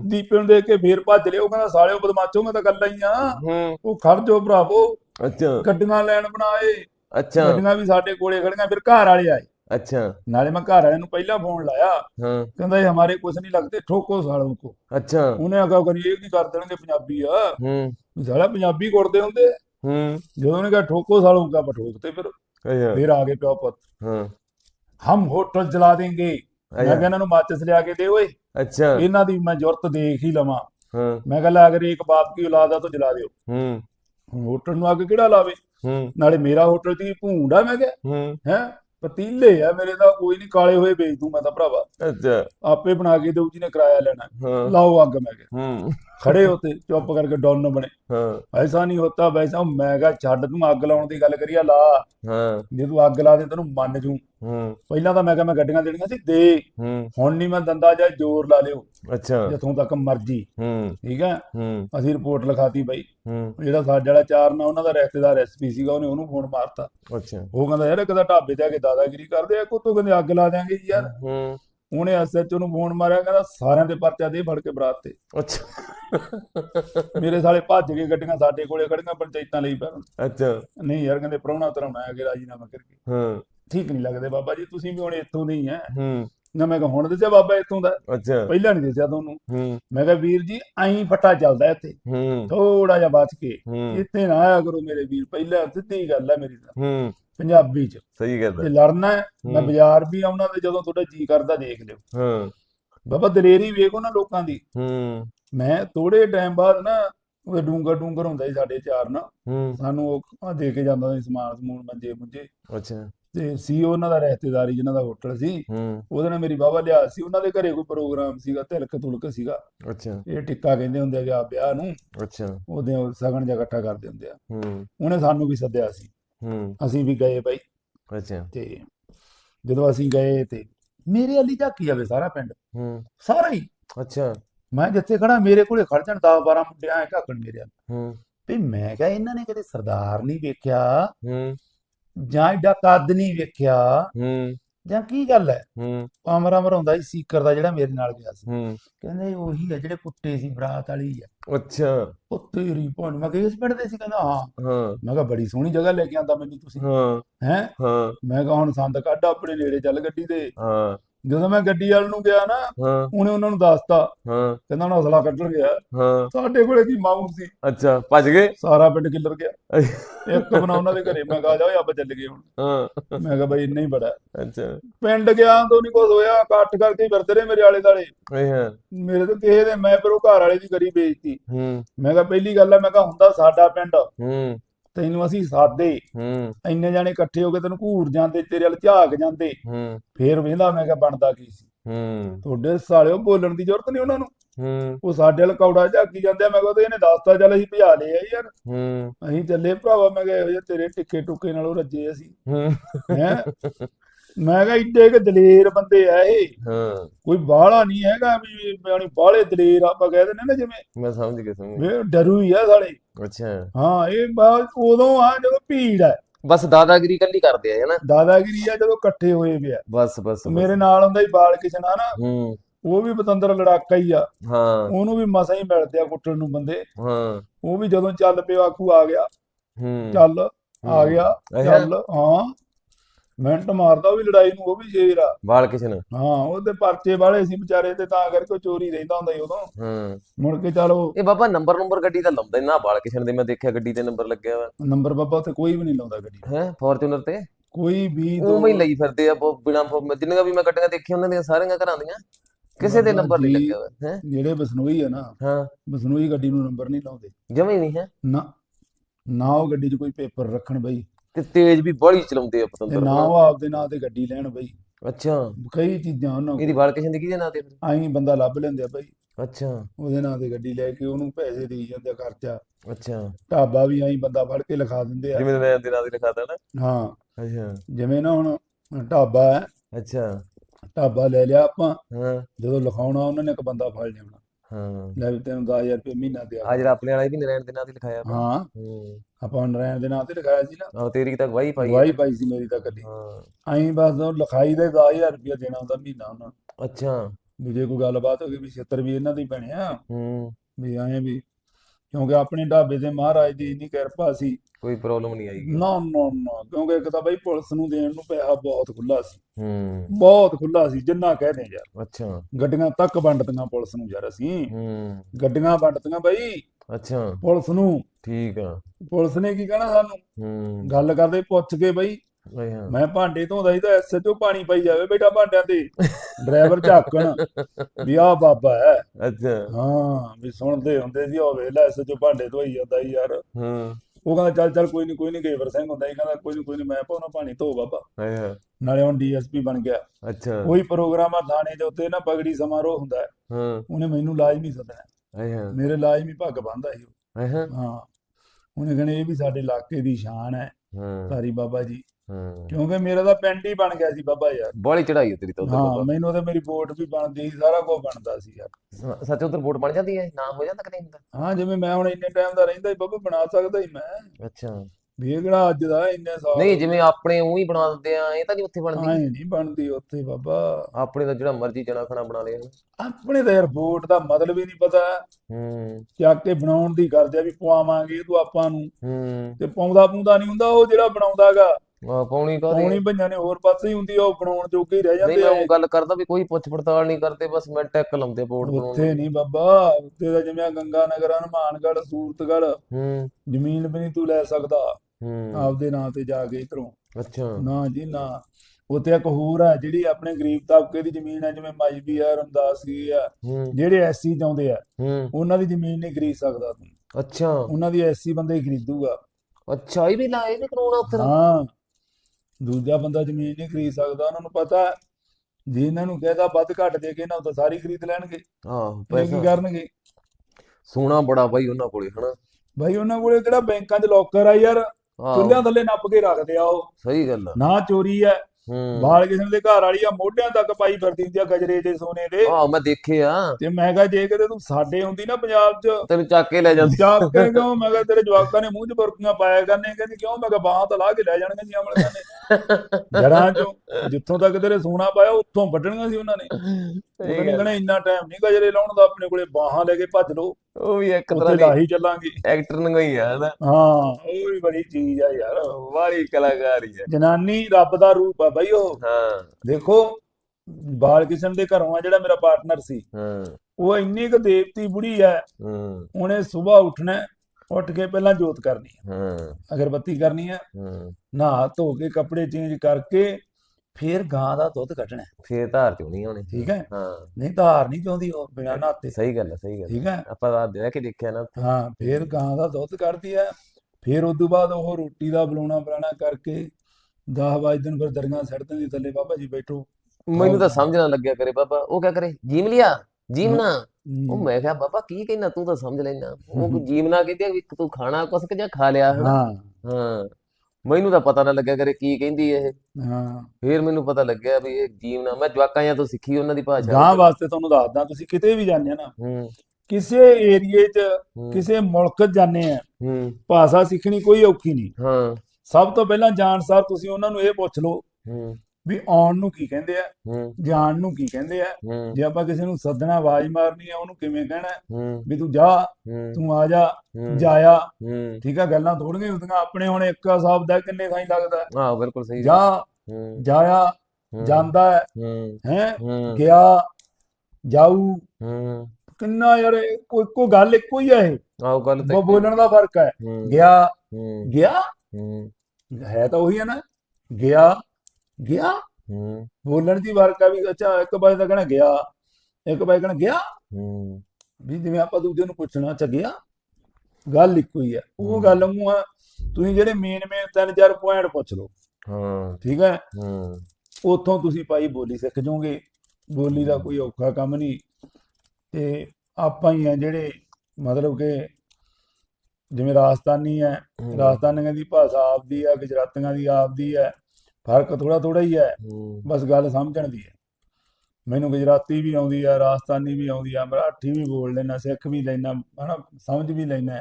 ਦੀਪੇ ਨੂੰ ਦੇਖ ਕੇ ਫੇਰ ਭੱਜ ਲਿਆ। ਉਹ ਕਹਿੰਦਾ ਸਾਲਿਓ ਬਦਮਾਸ਼ੋ ਮੈਂ ਤਾਂ ਗੱਲਾਂ ਹੀ ਆ। ਉਹ ਖੜ ਜੋ ਭਰਾਵੋ। ਅੱਛਾ। ਗੱਡੀਆਂ ਲੈਣ ਬਣਾਏ। ਅੱਛਾ। ਗੱਡੀਆਂ ਵੀ ਸਾਡੇ ਕੋਲੇ ਖੜੀਆਂ ਫਿਰ ਘਰ ਵਾਲੇ ਆਏ। ਅੱਛਾ। ਨਾਲੇ ਮੈਂ ਘਰ ਵਾਲਿਆਂ ਨੂੰ ਪਹਿਲਾਂ ਫੋਨ ਲਾਇਆ। ਹਾਂ। ਕਹਿੰਦਾ ਇਹ ਹਮਾਰੇ ਕੁਛ ਨਹੀਂ ਲੱਗਦੇ ਠੋਕੋ ਸਾਲੋਂ ਕੋ। ਅੱਛਾ। ਉਹਨੇ ਆਖਿਆ ਕਰੀ ਇਹ ਕੀ ਕਰ ਦੇਣਗੇ ਪੰਜਾਬੀ ਆ। ਹੂੰ। ਵੀ ਸਾਲਾ ਪੰਜਾਬੀ ਕੁੱਟਦੇ ਹੁੰਦੇ। ਹੂੰ। ਜਦੋਂ ਉਹਨੇ ਕਿਹਾ ਠੋਕੋ ਸਾਲੋਂ ਕਾ ਠੋਕਤੇ ਫਿਰ। ਅੱਛਾ। ਫਿਰ ਆ ਗਏ ਪਿਓ ਪੁੱਤ। ਹਾਂ। ਹਮ ਹੋਟਲ ਚਲਾ ਦੇਂਗੇ। ਮੈਂ ਕਿਹਾ ਇਹਨਾਂ ਨੂੰ ਮਾਚਿਸ ਲਿਆ ਕੇ ਦੇ ਓਏ। ਅੱਛਾ। ਇਹਨਾਂ ਦੀ ਮੈਂ ਜ਼ਰੂਰਤ ਦੇਖ ਹੀ ਲਵਾਂ। ਹਾਂ। ਮੈਂ ਕਿਹਾ ਅਗਰ ਇੱਕ ਬਾਪ ਕੀ ਔਲਾਦ ਆ ਤਾਂ ਜਲਾ ਦਿਓ। ਹੂੰ। ਹੁਣ ਹੋਟਲ ਨੂੰ ਅੱਗ ਕਿਹੜਾ ਲਾਵੇ? ਨਾਲੇ ਮੇਰਾ ਹੋਟਲ ਦੀ ਭੂੰਡਾ ਮੈਂ ਕਿਹਾ। ਹੂੰ। ਹੈ? ਪਤੀਲੇ ਆ ਮੇਰੇ ਦਾ ਕੋਈ ਨਹੀਂ ਕਾਲੇ ਹੋਏ ਵੇਚ ਦੂੰ ਮੈਂ ਤਾਂ ਭਰਾਵਾ। ਅੱਛਾ। ਆਪੇ ਬਣਾ ਕੇ ਦੇਊ ਜੀ ਨੇ ਕਿਰਾਇਆ ਲੈਣਾ। ਲਾਓ ਅੱਗ ਮੈਂ ਕਿਹਾ। ਹੂੰ। ਖੜੇ ਹੋਤੇ ਚੁੱਪ ਕਰਕੇ ਡੌਨ ਬਣੇ। ਹਾਂ। ਐਸਾ ਨਹੀਂ ਹੁੰਦਾ ਵੈਸਾ ਮੈਂ ਕਿਹਾ ਛੱਡ ਤੂੰ ਅੱਗ ਲਾਉਣ ਦੀ ਗੱਲ ਕਰੀਆ ਲਾ। ਹਾਂ। ਜੇ ਤੂੰ ਅੱਗ ਲਾ ਦੇ ਤੈਨੂੰ ਮੰਨ ਜੂ। ਹੂੰ। ਪਹਿਲਾਂ ਤਾਂ ਮੈਂ ਕਿਹਾ ਮੈਂ ਗੱਡੀਆਂ ਦੇਣੀਆਂ ਸੀ ਦੇ। ਹੂੰ। ਹੁਣ ਨਹੀਂ ਮੈਂ ਦੰਦਾ ਜਾਂ ਜ਼ੋਰ ਲਾ ਲਿਓ। ਅੱਛਾ। ਜਿੱਥੋਂ ਤੱਕ ਮਰਜ਼ੀ। ਹੂੰ। ਠੀਕ ਹੈ? ਹੂੰ। ਅਸੀਂ ਰਿਪੋਰਟ ਲਿਖਾਤੀ ਬਾਈ। ਹੂੰ। ਜਿਹੜਾ ਸਾਡੇ ਵਾਲਾ ਚਾਰ ਨਾ ਉਹਨਾਂ ਦਾ ਰਿਸ਼ਤੇਦਾਰ ਐਸਪੀ ਸੀਗਾ ਉਹਨੇ ਉਹਨੂੰ ਫੋਨ ਮਾਰਤਾ। ਅੱਛਾ। ਉਹ ਕਹਿੰਦਾ ਯਾਰ ਇੱਕ ਤਾਂ ਢਾਬੇ ਤੇ ਆ ਕੇ ਦਾਦਾਗਿਰੀ ਕਰਦੇ ਆ ਕੋਤੋਂ ਕਹਿੰਦੇ ਅੱਗ ਲਾ ਦਿਆਂਗੇ ਜੀ ਯਾਰ। ਹੂੰ। ਉਹਨੇ ਐਸਐਚਓ ਨੂੰ ਫੋਨ ਮਾਰਿਆ ਕਹਿੰਦਾ ਸਾਰਿਆਂ ਦੇ ਪਰਚਾ ਦੇ ਫੜ ਕੇ ਬਰਾਤ ਤੇ। ਅੱਛਾ। ਮੇਰੇ ਸਾਲੇ ਭੱਜ ਕੇ ਗੱਡੀਆਂ ਸਾਡੇ ਕੋਲੇ ਖੜੀਆਂ ਪੰਚਾਇਤਾਂ ਲਈ ਪੈਣ ਅੱਛਾ। ਨਹੀਂ ਯਾਰ ਕਹਿੰਦੇ ਪ੍ਰਾਹੁਣਾ ਧਰਾਉਣਾ ਹੈ ਕਿ ਰਾਜੀਨਾਮਾ ਕਰਕੇ। ਹਾਂ। ਠੀਕ ਨਹੀਂ ਲੱਗਦੇ ਬਾਬਾ ਜੀ ਤੁਸੀਂ ਵੀ ਹੁਣ ਇੱਥੋਂ ਦੇ ਹੀ ਆ। ਹੂੰ। ਨਾ ਮੈਂ ਕਿਹਾ ਹੁਣ ਦੱਸਿਆ ਬਾਬਾ ਇੱਥੋਂ ਦਾ ਅੱਛਾ। ਪਹਿਲਾਂ ਨਹੀਂ ਦੱਸਿਆ ਤੁਹਾਨੂੰ। ਹੂੰ। ਮੈਂ ਕਿਹਾ ਵੀਰ ਜੀ ਐਂ ਫੱਟਾ ਚੱਲਦਾ ਇੱਥੇ। ਹੂੰ। ਥੋੜਾ ਜਿਹਾ ਬਚ ਕੇ। ਇੱਥੇ ਨਾ ਆਇਆ ਕਰੋ ਮੇਰੇ ਵੀਰ ਪਹਿਲਾਂ ਸਿੱਧੀ ਗੱਲ ਹੈ ਮੇਰੀ ਤਾਂ। ਹੂੰ। ਪੰਜਾਬੀ ਚ। ਸਹੀ ਜੇ ਗੱਲ ਹੈ ਲੜਨਾ ਹੈ ਮੈਂ। ਬਾਜ਼ਾਰ ਵੀ ਆਉਣਾ ਤੇ ਜਦੋਂ ਤੁਹਾਡਾ ਜੀ ਕਰਦਾ ਦੇਖ ਲਿਓ। ਹਾਂ। ਬਾਬਾ ਦਲੇਰੀ ਵੇਖੋ ਨਾ ਲੋਕਾਂ ਦੀ। ਹੂੰ। ਮੈਂ ਥੋੜੇ ਟਾਈਮ ਬਾਅਦ ਨਾ ਉਹ ਡੂੰਗਰ ਡੂੰਗਰ ਹੁੰਦਾ ਸੀ ਸਾਡੇ ਚਾਰ ਨਾ। ਸਾਨੂੰ ਉਹ ਦੇ ਕੇ ਜਾਂਦਾ ਸੀ ਸਮਾਨ ਸਮੂਨ ਮੰਜੇ ਮੁੰਜੇ ਅੱਛਾ। ਤੇ ਸੀ ਉਹਨਾਂ ਦਾ ਰਿਸ਼ਤੇਦਾਰੀ ਜਿਹਨਾਂ ਦਾ ਹੋਟਲ ਸੀ ਹੂੰ। ਉਹਦੇ ਨਾਲ ਮੇਰੀ ਬਾਬਾ ਲਿਆ ਸੀ ਉਹਨਾਂ ਦੇ ਘਰੇ ਕੋਈ ਪ੍ਰੋਗਰਾਮ ਸੀਗਾ ਤਿਲਕ ਤੁਲਕ ਸੀਗਾ। ਅੱਛਾ। ਇਹ ਟਿੱਕਾ ਕਹਿੰਦੇ ਹੁੰਦੇ ਆ ਵਿਆਹ ਨੂੰ ਅੱਛਾ। ਉਹਦੇ ਉਹ ਸਗਨ ਜਿਹਾ ਇਕੱਠਾ ਕਰਦੇ ਹੁੰਦੇ ਆ। ਹੂੰ। ਉਹਨੇ ਸਾਨੂੰ ਵੀ ਸੱਦਿਆ ਸੀ। ਹੂੰ। ਅਸੀਂ ਵੀ ਗਏ ਬਾਈ। ਅੱਛਾ। ਤੇ ਜਦੋਂ ਅਸੀਂ ਗਏ ਤੇ ਮੇਰੇ ਵਾਲੀ ਝਾਕੀ ਜਾਵੇ ਸਾਰਾ ਪਿੰਡ ਹੂੰ। ਸਾਰਾ ਹੀ। ਅੱਛਾ। ਮੈਂ ਜਿੱਥੇ ਖੜਾ ਮੇਰੇ ਕੋਲੇ ਖੜ ਜਾਣ 10 12 ਮੁੰਡੇ ਆਏ ਢਾਕਣ ਮੇਰੇ ਵੱਲ। ਹੂੰ। ਵੀ ਮੈਂ ਕਿਹਾ ਇਹਨਾਂ ਨੇ ਕਦੇ ਸਰਦਾਰ ਨਹੀਂ ਵੇਖਿਆ। ਹੂੰ। ਜਾਂ ਏਡਾ ਕੱਦ ਨਹੀਂ ਵੇਖਿਆ ਹੂੰ। ਜਾਂ ਕੀ ਗੱਲ ਹੈ। ਹੂੰ ਅਮਰਾ ਮਰਾਉਂਦਾ ਸੀ ਸੀਕਰ ਦਾ ਜਿਹੜਾ ਮੇਰੇ ਨਾਲ ਗਿਆ ਸੀ। ਹੂੰ। ਕਹਿੰਦੇ ਉਹੀ ਆ ਜਿਹੜੇ ਪੁੱਟੇ ਸੀ ਬਰਾਤ ਵਾਲੀ ਆ ਅੱਛਾ। ਉਹ ਤੇਰੀ ਭਣ ਮੈਂ ਕਿਹਾ ਇਸ ਪਿੰਡ ਦੇ ਸੀ? ਕਹਿੰਦਾ ਹਾਂ। ਹਾਂ। ਮੈਂ ਕਿਹਾ ਬੜੀ ਸੋਹਣੀ ਜਗ੍ਹਾ ਲੈ ਕੇ ਆਂਦਾ ਮੈਨੂੰ ਤੁਸੀਂ। ਹਾਂ। ਹੈ? ਹਾਂ। ਮੈਂ ਕਿਹਾ ਹੁਣ ਸੰਦ ਕੱਢ ਆਪਣੇ ਨੇੜੇ ਚੱਲ ਗੱਡੀ ਦੇ ਹਾਂ। ਜਦੋਂ ਮੈਂ ਗੱਡੀ ਵੱਲ ਨੂੰ ਗਿਆ ਨਾ ਹਾਂ। ਉਹਨੇ ਉਹਨਾਂ ਨੂੰ ਦੱਸਤਾ। ਹਾਂ। ਕਹਿੰਦਾ ਹੁਣ ਅਸਲਾ ਕੱਢਣ ਗਿਆ। ਹਾਂ। ਸਾਡੇ ਕੋਲੇ ਕੀ ਮਾਊਂਟ ਸੀ? ਅੱਛਾ ਭੱਜ ਗਏ? ਸਾਰਾ ਪਿੰਡ ਕਿੱਲਰ ਗਿਆ। ਇੱਕ ਬਣਾ ਉਹਨਾਂ ਦੇ ਘਰੇ। ਮੈਂ ਕਿਹਾ ਜਾ ਓਏ ਆਪਾਂ ਚੱਲ ਗਏ ਹੁਣ। ਹਾਂ। ਮੈਂ ਕਿਹਾ ਬਾਈ ਇੰਨਾ ਹੀ ਬੜਾ। ਅੱਛਾ। ਪਿੰਡ ਗਿਆ ਤੋਂ ਨਹੀਂ ਕੁਝ ਹੋਇਆ ਇਕੱਠ ਕਰਕੇ ਫਿਰਦੇ ਰਹੇ ਮੇਰੇ ਆਲੇ ਦਾਲੇ ਹਾਂ। ਮੇਰੇ ਤੋਂ ਕਿਸੇ ਦੇ ਮੈਂ ਫਿਰ ਉਹ ਘਰ ਵਾਲੇ ਦੀ ਕਰੀ ਬੇਇੱਜ਼ਤੀ। ਹੂੰ। ਮੈਂ ਕਿਹਾ ਪਹਿਲੀ ਗੱਲ ਹੈ ਮੈਂ ਕਿਹਾ ਹੁੰਦਾ ਸਾਡਾ ਪਿੰਡ। ਹੂੰ। ਤੈਨੂੰ ਅਸੀਂ ਸਾਦੇ। ਹੂੰ। ਇੰਨੇ ਜਾਣੇ ਇਕੱਠੇ ਹੋ ਕੇ ਤੈਨੂੰ ਘੂਰ ਜਾਂਦੇ ਤੇਰੇ ਵੱਲ ਝਾਕ ਜਾਂਦੇ। ਹੂੰ। ਫੇਰ ਵੇਂਦਾ ਮੈਂ ਕਿਹਾ ਬਣਦਾ ਕੀ ਸੀ। ਹੂੰ। ਤੁਹਾਡੇ ਸਾਲਿਓ ਬੋਲਣ ਦੀ ਜ਼ਰੂਰਤ ਨਹੀਂ ਉਹਨਾਂ ਨੂੰ। ਹੂੰ। ਉਹ ਸਾਡੇ ਵੱਲ ਕੌੜਾ ਝਾਕੀ ਜਾਂਦੇ ਆ ਮੈਂ ਕਿਹਾ ਤੇ ਇਹਨੇ ਦੱਸਤਾ ਚੱਲ ਅਸੀਂ ਭਜਾ ਲਏ ਆ ਯਾਰ। ਹੂੰ। ਅਸੀਂ ਚੱਲੇ ਭਰਾਵਾ ਮੈਂ ਕਿਹਾ ਇਹੋ ਜਿਹੇ ਤੇਰੇ ਟਿੱਕੇ ਟੁੱਕੇ ਨਾਲੋਂ ਰੱਜੇ ਅਸੀਂ। ਹੂੰ। ਹੈ? ਮੈਂ ਕਿਹਾ ਇੱਡੇ ਕਿ ਦਲੇਰ ਬੰਦੇ ਆ ਇਹ। ਹਾਂ। ਕੋਈ ਬਾਹਲਾ ਨਹੀਂ ਹੈਗਾ ਵੀ ਯਾਨੀ ਬਾਹਲੇ ਦਲੇਰ ਆਪਾਂ ਕਹਿ ਦਿੰਦੇ ਨਾ ਜਿਵੇਂ। ਮੈਂ ਸਮਝ ਗਿਆ ਸਮਝ ਗਿਆ। ਇਹ ਡਰੂ ਹੀ ਆ ਸਾਲੇ। ਅੱਛਾ। ਹਾਂ ਇਹ ਬਾਅਦ ਉਦੋਂ ਆ ਜਦੋਂ ਭੀੜ ਹੈ ਬਸ ਦਾਦਾਗਿਰੀ ਕੱਲੀ ਕਰਦੇ ਆ ਹਨਾ? ਦਾਦਾਗਿਰੀ ਆ ਜਦੋਂ ਇਕੱਠੇ ਹੋਏ ਪਿਆ ਬਸ ਬਸ ਬਸ। ਮੇਰੇ ਨਾਲ ਹੁੰਦਾ ਹੀ ਬਾਲ ਕਿਸ਼ਨ ਆ ਨਾ ਹੂੰ। ਉਹ ਵੀ ਪਤੰਦਰ ਲੜਾਕਾ ਹੀ ਆ। ਹਾਂ। ਉਹਨੂੰ ਵੀ ਮਸਾਂ ਹੀ ਮਿਲਦੇ ਆ ਕੁੱਟਣ ਨੂੰ ਬੰਦੇ। ਹਾਂ। ਉਹ ਵੀ ਜਦੋਂ ਚੱਲ ਪਿਆ ਆਖੂ ਆ ਗਿਆ। ਹੂੰ। ਚੱਲ ਆ। ਗਿਆ। ਚੱਲ ਹਾਂ। ਮਿੰਟ ਮਾਰਦਾ ਉਹ ਵੀ ਲੜਾਈ ਨੂੰ ਉਹ ਵੀ ਸ਼ੇਰ ਆ। ਬਾਲ ਕਿਸ਼ਨ ਹਾਂ ਉਹਦੇ ਪਰਚੇ ਵਾਲੇ ਸੀ ਵਿਚਾਰੇ ਤੇ ਤਾਂ ਕਰਕੇ ਉਹ ਚੋਰੀ ਰਹਿੰਦਾ ਹੁੰਦਾ ਸੀ ਉਦੋਂ। ਹਾਂ। ਮੁੜ ਕੇ ਚਲੋ ਇਹ ਬਾਬਾ ਨੰਬਰ ਨੰਬਰ ਗੱਡੀ ਦਾ ਲਾਉਂਦਾ ਨਾ ਬਾਲ ਕਿਸ਼ਨ ਦੇ ਮੈਂ ਦੇਖਿਆ ਗੱਡੀ ਤੇ ਨੰਬਰ ਲੱਗਿਆ ਵਾ ਨੰਬਰ ਬਾਬਾ ਉੱਥੇ ਕੋਈ ਵੀ ਨਹੀਂ ਲਾਉਂਦਾ ਗੱਡੀ। ਹੈ ਫੋਰਚੂਨਰ ਤੇ? ਕੋਈ ਵੀ ਉਵੇਂ ਹੀ ਲਈ ਫਿਰਦੇ ਆ ਬਿਨਾਂ ਜਿੰਨੀਆਂ ਵੀ ਮੈਂ ਗੱਡੀਆਂ ਦੇਖੀਆਂ ਉਹਨਾਂ ਦੀਆਂ ਸਾਰੀਆਂ ਘਰਾਂ ਦੀਆਂ ਕਿਸੇ ਦੇ ਨੰਬਰ ਨਹੀਂ। ਲੱਗਿਆ ਹੈ। ਜਿਹੜੇ ਬਸਨੋਈ ਆ ਨਾ ਹਾਂ। ਬਸਨੋਈ ਗੱਡੀ ਨੂੰ ਨੰਬਰ ਨਹੀਂ ਲਾਉਂਦੇ। ਜਮੇ ਨਹੀਂ ਹੈ। ਨਾ ਨਾ ਉਹ ਗੱਡੀ 'ਚ ਕੋਈ ਪੇਪਰ ਰੱਖਣ ਬਈ। ਤੇ ਤੇਜ਼ ਵੀ ਬੜੀ ਚਲਾਉਂਦੇ ਆ ਤੇ ਪਤੰਦਰ ਨਾ ਉਹ ਆਪਦੇ ਨਾਂ ਤੇ ਗੱਡੀ ਲੈਣ ਬਈ। ਅੱਛਾ। ਕਈ ਚੀਜ਼ਾਂ ਉਹਨਾਂ ਇਹਦੀ ਬਾਲ ਕਿਸ਼ਨ ਦੀ ਕਿਹਦੇ ਨਾਂ ਤੇ ਫਿਰ? ਆਈ ਬੰਦਾ ਲੱਭ ਲੈਂਦੇ ਆ ਬਈ। ਅੱਛਾ। ਉਹਦੇ ਨਾਂ ਤੇ ਗੱਡੀ ਲੈ ਕੇ ਉਹਨੂੰ ਪੈਸੇ ਦੇਈ ਜਾਂਦੇ ਆ ਖਰਚਾ। ਅੱਛਾ। ਢਾਬਾ ਵੀ ਆਈ ਬੰਦਾ ਫੜ ਕੇ ਲਿਖਾ ਦਿੰਦੇ ਆ। ਜਿਵੇਂ ਮੈਂ ਦੇ ਨਾਂ ਤੇ ਲਿਖਾਤਾ ਨਾ। ਹਾਂ। ਅੱਛਾ। ਜਿਵੇਂ ਨਾ ਹੁਣ ਢਾਬਾ ਹੈ। ਅੱਛਾ। ਢਾਬਾ ਲੈ ਲਿਆ ਆਪਾਂ। ਹਾਂ। ਜਦੋਂ ਲਿਖਾਉਣਾ ਉਹਨਾਂ ਨੇ ਇੱਕ ਬੰਦਾ ਫੜ ਲਿਆਉਣਾ। ਹਾਂ। ਲੈ ਵੀ ਤੈਨੂੰ 10000 ਰੁਪਏ ਮਹੀਨਾ ਦਿਆ ਆ ਜਿਹੜਾ ਆਪਣੇ ਵਾਲਾ ਇਹ ਵੀ ਨਰੈਣ ਦੇ ਨਾਂ ਤੇ ਲਿਖਾਇਆ ਵਾ। ਹਾਂ। ਹੂੰ। ਆਪਾਂ ਨਰਾਇਣ ਦੇ ਨਾਂ ਤੇ ਲਿਖਾਇਆ ਸੀ ਨਾ। ਆਹ ਤੇਰੀ ਤਾਂ ਗਵਾਹੀ ਪਾਈ। ਗਵਾਹੀ ਪਾਈ ਸੀ ਮੇਰੀ ਤਾਂ ਕੱਲੀ ਹਾਂ। ਐਂ ਬਸ ਉਹ ਲਿਖਾਈ ਦੇ 10000 ਰੁਪਏ ਦੇਣਾ ਹੁੰਦਾ ਮਹੀਨਾ ਉਹਨਾਂ ਨੂੰ। ਅੱਛਾ। ਵੀ ਜੇ ਕੋਈ ਗੱਲਬਾਤ ਹੋ ਗਈ ਵੀ ਛਿੱਤਰ ਵੀ ਇਹਨਾਂ ਦੀ ਬਣਿਆ। ਹੂੰ। ਵੀ ਐਂ ਵੀ ਕਿਉਂਕਿ ਆਪਣੇ ਢਾਬੇ ਤੇ ਮਹਾਰਾਜ ਦੀ ਇੰਨੀ ਕਿਰਪਾ ਸੀ। ਕੋਈ ਪ੍ਰੋਬਲਮ ਨਹੀਂ ਆਈ। ਨਾ ਨਾ ਨਾ। ਕਿਉਂਕਿ ਇੱਕ ਤਾਂ ਬਈ ਪੁਲਿਸ ਨੂੰ ਦੇਣ ਨੂੰ ਪੈਸਾ ਬਹੁਤ ਖੁੱਲਾ ਸੀ। ਹੂੰ। ਬਹੁਤ ਖੁੱਲਾ ਸੀ ਜਿੰਨਾ ਕਹਦੇ ਯਾਰ। ਅੱਛਾ। ਗੱਡੀਆਂ ਤੱਕ ਵੰਡਤੀਆਂ ਪੁਲਿਸ ਨੂੰ ਯਾਰ ਅਸੀਂ। ਹੂੰ। ਗੱਡੀਆਂ ਵੰਡਤੀਆਂ ਬਈ। ਅੱਛਾ। ਪੁਲਿਸ ਨੂੰ। ਠੀਕ ਆ। ਪੁਲਿਸ ਨੇ ਕੀ ਕਹਿਣਾ ਸਾਨੂੰ? ਹੂੰ। ਗੱਲ ਕਰਦੇ ਪੁੱਛ ਕੇ ਬਈ। ਮੈਂ ਭਾਂਡੇ ਧੋਂਦਾ ਸੀ ਤਾਂ ਐਸਐਚਓ ਪਾਣੀ ਪਾਈ ਜਾਵੇ ਬੇਟਾ ਭਾਂਡਿਆਂ ਤੇ। ਡਰਾਈਵਰ ਝਾਕਣ ਵੀ ਆ ਬਾਬਾ ਹੈ। ਅੱਛਾ। ਹਾਂ ਵੀ ਸੁਣਦੇ ਹੁੰਦੇ ਸੀ ਉਹ ਵੇਲਾ ਐਸਐਚਓ ਭਾਂਡੇ ਧੋਈ ਜਾਂਦਾ ਯਾਰ। ਹੂੰ। ਉਹ ਕਹਿੰਦਾ ਚੱਲ ਚੱਲ ਕੋਈ ਨਹੀਂ ਕੋਈ ਨਹੀਂ ਗੇਵਰ ਸਿੰਘ ਹੁੰਦਾ ਸੀ। ਕਹਿੰਦਾ ਕੋਈ ਨਹੀਂ ਕੋਈ ਨਹੀਂ ਮੈਂ ਪਾਉਣਾ ਪਾਣੀ ਧੋ ਬਾਬਾ। ਹਾਏ ਹਾਂ। ਨਾਲੇ ਹੁਣ ਡੀਐਸਪੀ ਬਣ ਗਿਆ। ਅੱਛਾ। ਕੋਈ ਪ੍ਰੋਗਰਾਮ ਆ ਥਾਣੇ ਦੇ ਉੱਤੇ ਨਾ ਪਗੜੀ ਸਮਾਰੋਹ ਹੁੰਦਾ ਹੈ। ਹਾਂ। ਉਹਨੇ ਮੈਨੂੰ ਲਾਜ਼ਮੀ ਸੱਦਣਾ ਹਾਏ ਹਾਂ। ਮੇਰੇ ਲਾਜ਼ਮੀ ਪੱਗ ਬੰਨਦਾ ਸੀ। ਹਾਏ ਹਾਂ। ਹਾਂ। ਉਹਨੇ ਕਹਿੰਦੇ ਇਹ ਵੀ ਸਾਡੇ ਇਲਾਕੇ ਦੀ ਸ਼ਾਨ ਹੈ। ਹਾਂ। ਧਾਰੀ ਬਾਬਾ ਜੀ। ਹਾਂ। ਕਿਉਂਕਿ ਮੇਰਾ ਤਾਂ ਪਿੰਡ ਹੀ ਬਣ ਗਿਆ ਸੀ ਬਾਬਾ ਯਾਰ। ਬੜੀ ਚੜਾਈ ਉਤਰੀ ਤਾਂ ਉਧਰ ਹਾਂ ਮੈਨੂੰ ਤਾਂ ਮੇਰੀ ਵੋਟ ਵੀ ਬਣਦੀ ਸੀ ਸਾਰਾ ਕੁਝ ਬਣਦਾ ਸੀ ਯਾਰ। ਸੱਚ ਉਧਰ ਵੋਟ ਬਣ ਜਾਂਦੀ ਹੈ ਨਾ ਹੋ ਜਾਂਦਾ ਕਦੇ ਹੁੰਦਾ ਹਾਂ ਜਿਵੇਂ ਮੈਂ ਹੁਣ ਇੰਨੇ ਟਾਈਮ ਦਾ ਰਹਿੰਦਾ ਸੀ ਬਾਬਾ ਬਣਾ ਸਕਦਾ ਹੀ ਮੈਂ। ਅੱਛਾ। ਵੀ ਇਹ ਕਿਹੜਾ ਅੱਜ ਦਾ ਇੰਨੇ ਸਾਲ ਨਹੀਂ ਜਿਵੇਂ ਆਪਣੇ ਉਹ ਹੀ ਬਣਾ ਦਿੰਦੇ ਆ ਇਹ ਤਾਂ ਨਹੀਂ ਉੱਥੇ ਬਣਦੀ। ਐ ਨਹੀਂ ਬਣਦੀ ਉੱਥੇ ਬਾਬਾ। ਆਪਣੇ ਤਾਂ ਜਿਹੜਾ ਮਰਜ਼ੀ ਜਣਾ ਖਣਾ ਬਣਾ ਲਿਆ ਆਪਣੇ ਤਾਂ ਯਾਰ ਵੋਟ ਦਾ ਮਤਲਬ ਹੀ ਨਹੀਂ ਪਤਾ। ਹੂੰ। ਚੱਕ ਕੇ ਬਣਾਉਣ ਦੀ ਕਰਦੇ ਆ ਵੀ ਪਵਾਵਾਂਗੇ ਤੂੰ ਆਪਾਂ ਨੂੰ। ਹੂੰ। ਤੇ ਪਾਉਂਦਾ ਪੂੰਦਾ ਨਹੀਂ ਹੁੰਦਾ ਉਹ ਜਿਹੜਾ ਬਣਾਉਂਦਾਗਾ ਆ ਪੌਣੀ ਕਾਹਦੀ ਪਾਉਣੀ ਭਈਆਂ ਨੇ ਹੋਰ ਪਾਸੇ ਹੀ ਹੁੰਦੀ ਆ ਉਹ ਬਣਾਉਣ ਜੋਗੇ ਹੀ ਰਹਿ ਨਹੀਂ ਜਾਂਦੇ ਮੈਂ ਆ। ਉਹ ਗੱਲ ਕਰਦਾ ਵੀ ਕੋਈ ਪੁੱਛ ਪੜਤਾਲ ਨਹੀਂ ਕਰਦੇ ਬਸ ਮੈਂ ਟੈਕ ਲਾਉਂਦੇ ਵੋਟ ਬਣਾਉਣ ਉੱਥੇ ਨਹੀਂ ਬਾਬਾ ਉੱਥੇ ਤਾਂ ਜਿਵੇਂ ਗੰਗਾ ਨਗਰ ਹਨੂਮਾਨਗੜ੍ਹ ਸੂਰਤਗੜ੍ਹ ਹੂੰ। ਜ਼ਮੀਨ ਵੀ ਨਹੀਂ ਤੂੰ ਲੈ ਸਕਦਾ। ਹੂੰ। ਆਪਦੇ ਨਾਂ ਤੇ ਜਾ ਕੇ ਇਧਰੋਂ। ਅੱਛਾ। ਨਾ ਜੀ ਨਾ। ਉੱਥੇ ਇੱਕ ਹੋਰ ਹੈ ਜਿਹੜੀ ਆਪਣੇ ਗਰੀਬ ਤਬਕੇ ਦੀ ਜ਼ਮੀਨ ਹੈ ਜਿਵੇਂ ਮਾਈਬੀ ਆ ਰਮਦਾਸੀ ਆ ਹੂੰ। ਜਿਹੜੇ ਐਸਸੀ ਚਾਹੁੰਦੇ ਆ ਹੂੰ। ਉਹਨਾਂ ਦੀ ਜ਼ਮੀਨ ਨਹੀਂ ਖਰੀਦ ਸਕਦਾ ਤੂੰ। ਅੱਛਾ। ਉਹਨਾਂ ਦੀ ਐਸਸੀ ਬੰਦਾ ਹੀ ਖਰੀਦੂਗਾ। ਅੱਛਾ ਇਹ ਵੀ ਲਾਏ ਵੀ ਕਰਾਉਣਾ ਉੱਥੇ ਦਾ? ਹਾਂ। ਦੂਜਾ ਬੰਦਾ ਜ਼ਮੀਨ ਨਹੀਂ ਖਰੀਦ ਸਕਦਾ ਉਹਨਾਂ ਨੂੰ ਪਤਾ ਹੈ, ਜੇ ਇਹਨਾਂ ਨੂੰ ਕਹਿਦਾ ਵੱਧ ਘੱਟ ਦੇ ਕੇ ਨਾ ਉਹ ਤਾਂ ਸਾਰੀ ਖਰੀਦ ਲੈਣਗੇ। ਆਹ ਇਹ ਕੀ ਪੈਸਾ। ਕਰਨਗੇ? ਸੋਨਾ ਬੜਾ ਬਾਈ ਉਹਨਾਂ ਕੋਲੇ ਹਨਾ? ਭਾਈ ਉਹਨਾਂ ਕੋਲੇ ਕਿਹੜਾ ਬੈਂਕਾਂ 'ਚ ਲੋਕਰ ਆ ਯਾਰ। ਚੁੱਲ੍ਹਿਆਂ ਥੱਲੇ ਨੱਪ ਕੇ ਰੱਖਦੇ ਆ ਉਹ। ਸਹੀ ਗੱਲ ਆ। ਨਾ ਚੋਰੀ ਹੈ ਹੂੰ। ਬਾਲ ਕਿਸੇ ਦੇ ਘਰ ਵਾਲੀ ਆ ਮੋਢਿਆਂ ਤੱਕ ਪਾਈ ਫਿਰਦੀ ਹੁੰਦੀ ਆ ਗਜਰੇ ਦੇ ਸੋਨੇ ਦੇ। ਆਹ ਮੈਂ ਦੇਖੇ ਆ। ਤੇ ਮੈਂ ਕਿਹਾ ਜੇ ਕਿਤੇ ਤੂੰ ਸਾਡੇ ਹੁੰਦੀ ਨਾ ਪੰਜਾਬ 'ਚ ਤੈਨੂੰ ਚੱਕ ਕੇ ਲੈ ਜਾਂਦੇ। ਜਾ ਕੇ ਕਿਉਂ? ਮੈਂ ਕਿਹਾ ਤੇਰੇ ਜਵਾਕਾਂ ਨੇ ਮੂੰਹ 'ਚ ਬੁਰਕੀਆਂ ਪਾਇਆ ਕਰਨੇ ਕਹਿੰਦੀ ਕਿਉਂ? ਮੈਂ ਕਿਹਾ ਬਾਹਾਂ ਤਾਂ ਲਾ ਕੇ ਲੈ ਜਾਣਗੇ ਜੀ ਅਮਲ ਨੇ। ਜੜਾਂ 'ਚੋਂ ਜਿੱਥੋਂ ਤੱਕ ਤੇਰੇ ਸੋਨਾ ਪਾਇਆ ਉੱਥੋਂ ਵੱਢਣੀਆਂ ਸੀ ਉਹਨਾਂ ਨੇ। ਉਹਨਾਂ ਨੇ। ਕਹਿਣਾ ਇੰਨਾ ਟਾਈਮ ਨਹੀਂ ਗਜਰੇ ਲਾਉਣ ਦਾ ਆਪਣੇ ਕੋਲੇ ਬਾਹਾਂ ਲੈ ਕੇ ਭੱਜ ਲਓ। ਉਹ ਵੀ ਇੱਕ ਤਰ੍ਹਾਂ ਦੀ ਲਾਹੀ ਚੱਲਾਂਗੇ। ਐਕਟਰ ਨੂੰ ਹੀ ਆ ਹਨਾ? ਹਾਂ ਉਹ ਵੀ ਬੜੀ ਚੀਜ਼ ਆ ਯਾਰ। ਵਾਲੀ ਕਲਾਕਾਰੀ ਆ। ਜਨਾਨੀ ਰੱਬ ਦਾ ਰੂਪ ਆ ਬਈ ਉਹ। ਹਾਂ। ਦੇਖੋ ਬਾਲ ਕਿਸ਼ਨ ਦੇ ਘਰੋਂ ਆ ਜਿਹੜਾ ਮੇਰਾ ਪਾਰਟਨਰ ਸੀ। ਹਾਂ। ਉਹ ਇੰਨੀ ਕੁ ਦੇਵਤੀ ਬੁੜੀ ਹੈ ਹੂੰ। ਉਹਨੇ ਸਵੇਰ ਉੱਠਣਾ ਹੈ, ਉੱਠ ਕੇ ਪਹਿਲਾਂ ਜੋਤ ਕਰਨੀ ਹੈ ਹਾਂ। ਅਗਰਬੱਤੀ ਕਰਨੀ ਹੈ ਹਾਂ। ਨਹਾ ਧੋ ਕੇ ਕੱਪੜੇ ਚੇਂਜ ਕਰਕੇ ਫਿਰ ਗਾਂ ਦਾ ਦੁੱਧ ਕੱਢਣਾ। ਫੇਰ ਧਾਰ ਚੋਂ ਨਹੀਂ ਆਉਣੀ ਠੀਕ ਹੈ? ਹਾਂ। ਨਹੀਂ ਧਾਰ ਨਹੀਂ ਚਾਹੁੰਦੀ ਉਹ ਬਿਨਾਂ ਨਹਾਤੇ ਸਹੀ ਗੱਲ ਹੈ ਸਹੀ ਗੱਲ ਠੀਕ ਹੈ? ਆਪਾਂ ਰਾਤ ਦੇ ਕੇ ਦੇਖਿਆ ਨਾ। ਹਾਂ ਫਿਰ ਗਾਂ ਦਾ ਦੁੱਧ ਕੱਢਦੀ ਹੈ। ਫਿਰ ਉਸ ਤੋਂ ਬਾਅਦ ਉਹ ਰੋਟੀ ਦਾ ਬੁਲਾਉਣਾ ਬਲਾਣਾ ਕਰਕੇ 10 ਵਜੇ ਦਿਨ ਫਿਰ ਦਰੀਆਂ ਸੜ ਦਿੰਦੀ ਥੱਲੇ ਬਾਬਾ ਜੀ ਬੈਠੋ। ਮੈਨੂੰ ਤਾਂ ਸਮਝ ਨਾ ਲੱਗਿਆ ਕਰੇ ਬਾਬਾ ਉਹ ਕਿਆ ਕਰੇ? ਜੀਮ ਲਿਆ? ਜੀਮਨਾ ਉਹ ਮੈਂ ਕਿਹਾ ਬਾਬਾ ਕੀ ਕਹਿਣਾ ਤੂੰ ਤਾਂ ਸਮਝ ਲੈਣਾ ਉਹ ਜੀਮਨਾ ਕਹਿੰਦੇ ਵੀ ਤੂੰ ਖਾਣਾ ਕੁਛ ਕਿ ਜਾਂ ਖਾ ਲਿਆ ਹਾਂ। ਹਾਂ। ਮੈਨੂੰ ਤਾਂ ਪਤਾ ਨਾ ਲੱਗਿਆ ਕਰੇ ਕੀ ਕਹਿੰਦੀ ਇਹ। ਹਾਂ। ਫੇਰ ਮੈਨੂੰ ਪਤਾ ਲੱਗਿਆ ਵੀ ਇਹ ਜੀਵਨਾ ਮੈਂ ਜਵਾਕਾਂ ਜਾਂ ਤੋਂ ਸਿੱਖੀ ਉਹਨਾਂ ਦੀ ਭਾਸ਼ਾ। ਗਾਂ ਵਾਸਤੇ ਤੁਹਾਨੂੰ ਦੱਸਦਾ ਤੁਸੀਂ ਕਿਤੇ ਵੀ ਜਾਂਦੇ ਆ ਨਾ ਹੂੰ। ਕਿਸੇ ਏਰੀਏ 'ਚ ਕਿਸੇ ਮੁਲਕ 'ਚ ਜਾਂਦੇ ਆ। ਹੂੰ। ਭਾਸ਼ਾ ਸਿੱਖਣੀ ਕੋਈ ਔਖੀ ਨਹੀਂ। ਹਾਂ। ਸਭ ਤੋਂ ਪਹਿਲਾਂ ਜਾਣ ਸਾਰ ਤੁਸੀਂ ਉਹਨਾਂ ਨੂੰ ਇਹ ਪੁੱਛ ਲਓ ਹੂੰ। ਵੀ ਆਉਣ ਨੂੰ ਕੀ ਕਹਿੰਦੇ ਆ? ਜਾਣ ਨੂੰ ਕੀ ਕਹਿੰਦੇ ਆ? ਜੇ ਆਪਾਂ ਕਿਸੇ ਨੂੰ ਸੱਦਣਾ ਆਵਾਜ਼ ਮਾਰਨੀ ਆ ਉਹਨੂੰ ਕਿਵੇਂ ਕਹਿਣਾ? ਵੀ ਤੂੰ ਜਾ ਤੂੰ ਆ ਜਾ ਜਾਇਆ। ਠੀਕ ਆ ਗੱਲਾਂ ਥੋੜੀਆਂ ਹੁੰਦੀਆਂ ਆਪਣੇ ਹੁਣ ਇੱਕ ਸ਼ਬਦ ਹੈ ਕਿੰਨੇ ਥਾਈਂ ਲੱਗਦਾ? ਹੈ। ਬਿਲਕੁਲ ਸਹੀ ਜਾ ਜਾਇਆ ਜਾਂਦਾ ਹੈ। ਗਿਆ ਜਾਊ। ਕਿੰਨਾ ਯਾਰ ਇੱਕੋ ਇੱਕੋ ਗੱਲ ਇੱਕੋ ਹੀ ਹੈ ਇਹ। ਆਹ ਗੱਲ ਤਾਂ ਬੋਲਣ ਦਾ ਫ਼ਰਕ ਹੈ। ਗਿਆ। ਗਿਆ? ਹੈ। ਤਾਂ ਉਹੀ ਹੈ ਨਾ। ਗਿਆ। ਗਿਆ? ਹੂੰ। ਬੋਲਣ ਦੀ ਫ਼ਰਕ ਆ ਵੀ ਅੱਛਾ ਇੱਕ ਬਾਈ ਦਾ ਕਹਿਣਾ ਗਿਆ ਇੱਕ ਬਾਈ ਕਹਿਣਾ ਗਿਆ। ਹੂੰ। ਵੀ ਜਿਵੇਂ ਆਪਾਂ ਦੂਜੇ ਨੂੰ ਪੁੱਛਣਾ ਅੱਛਾ ਗਿਆ। ਗੱਲ ਇੱਕੋ ਹੀ ਹੈ। ਉਹ। ਗੱਲ ਨੂੰ ਆ ਤੁਸੀਂ ਜਿਹੜੇ ਮੇਨ ਮੇਨ ਤਿੰਨ ਚਾਰ ਪੁਆਇੰਟ ਪੁੱਛ ਲਓ। ਹਾਂ। ਠੀਕ ਹੈ? ਹੂੰ। ਉੱਥੋਂ ਤੁਸੀਂ ਭਾਈ ਬੋਲੀ ਸਿੱਖ ਜਾਓਗੇ। ਬੋਲੀ ਦਾ ਕੋਈ ਔਖਾ ਕੰਮ ਨਹੀਂ। ਤੇ ਆਪਾਂ ਹੀ ਆ ਜਿਹੜੇ ਮਤਲਬ ਕਿ ਜਿਵੇਂ ਰਾਜਸਥਾਨੀ ਹੈ। ਹੂੰ, ਰਾਜਸਥਾਨੀਆਂ ਦੀ ਭਾਸ਼ਾ ਆਪਦੀ ਹੈ ਗੁਜਰਾਤੀਆਂ ਦੀ ਆਪਦੀ ਹੈ। ਫ਼ਰਕ ਥੋੜਾ ਥੋੜਾ ਹੀ ਹੈ। ਬਸ ਗੱਲ ਸਮਝਣ ਦੀ ਹੈ। ਮੈਨੂੰ ਗੁਜਰਾਤੀ ਵੀ ਆਉਂਦੀ ਆ ਰਾਜਸਥਾਨੀ ਵੀ ਆਉਂਦੀ ਆ ਮਰਾਠੀ ਵੀ ਬੋਲ ਲੈਣਾ ਸਿੱਖ ਵੀ ਲੈਣਾ ਹਨਾ ਸਮਝ ਵੀ ਲੈਣਾ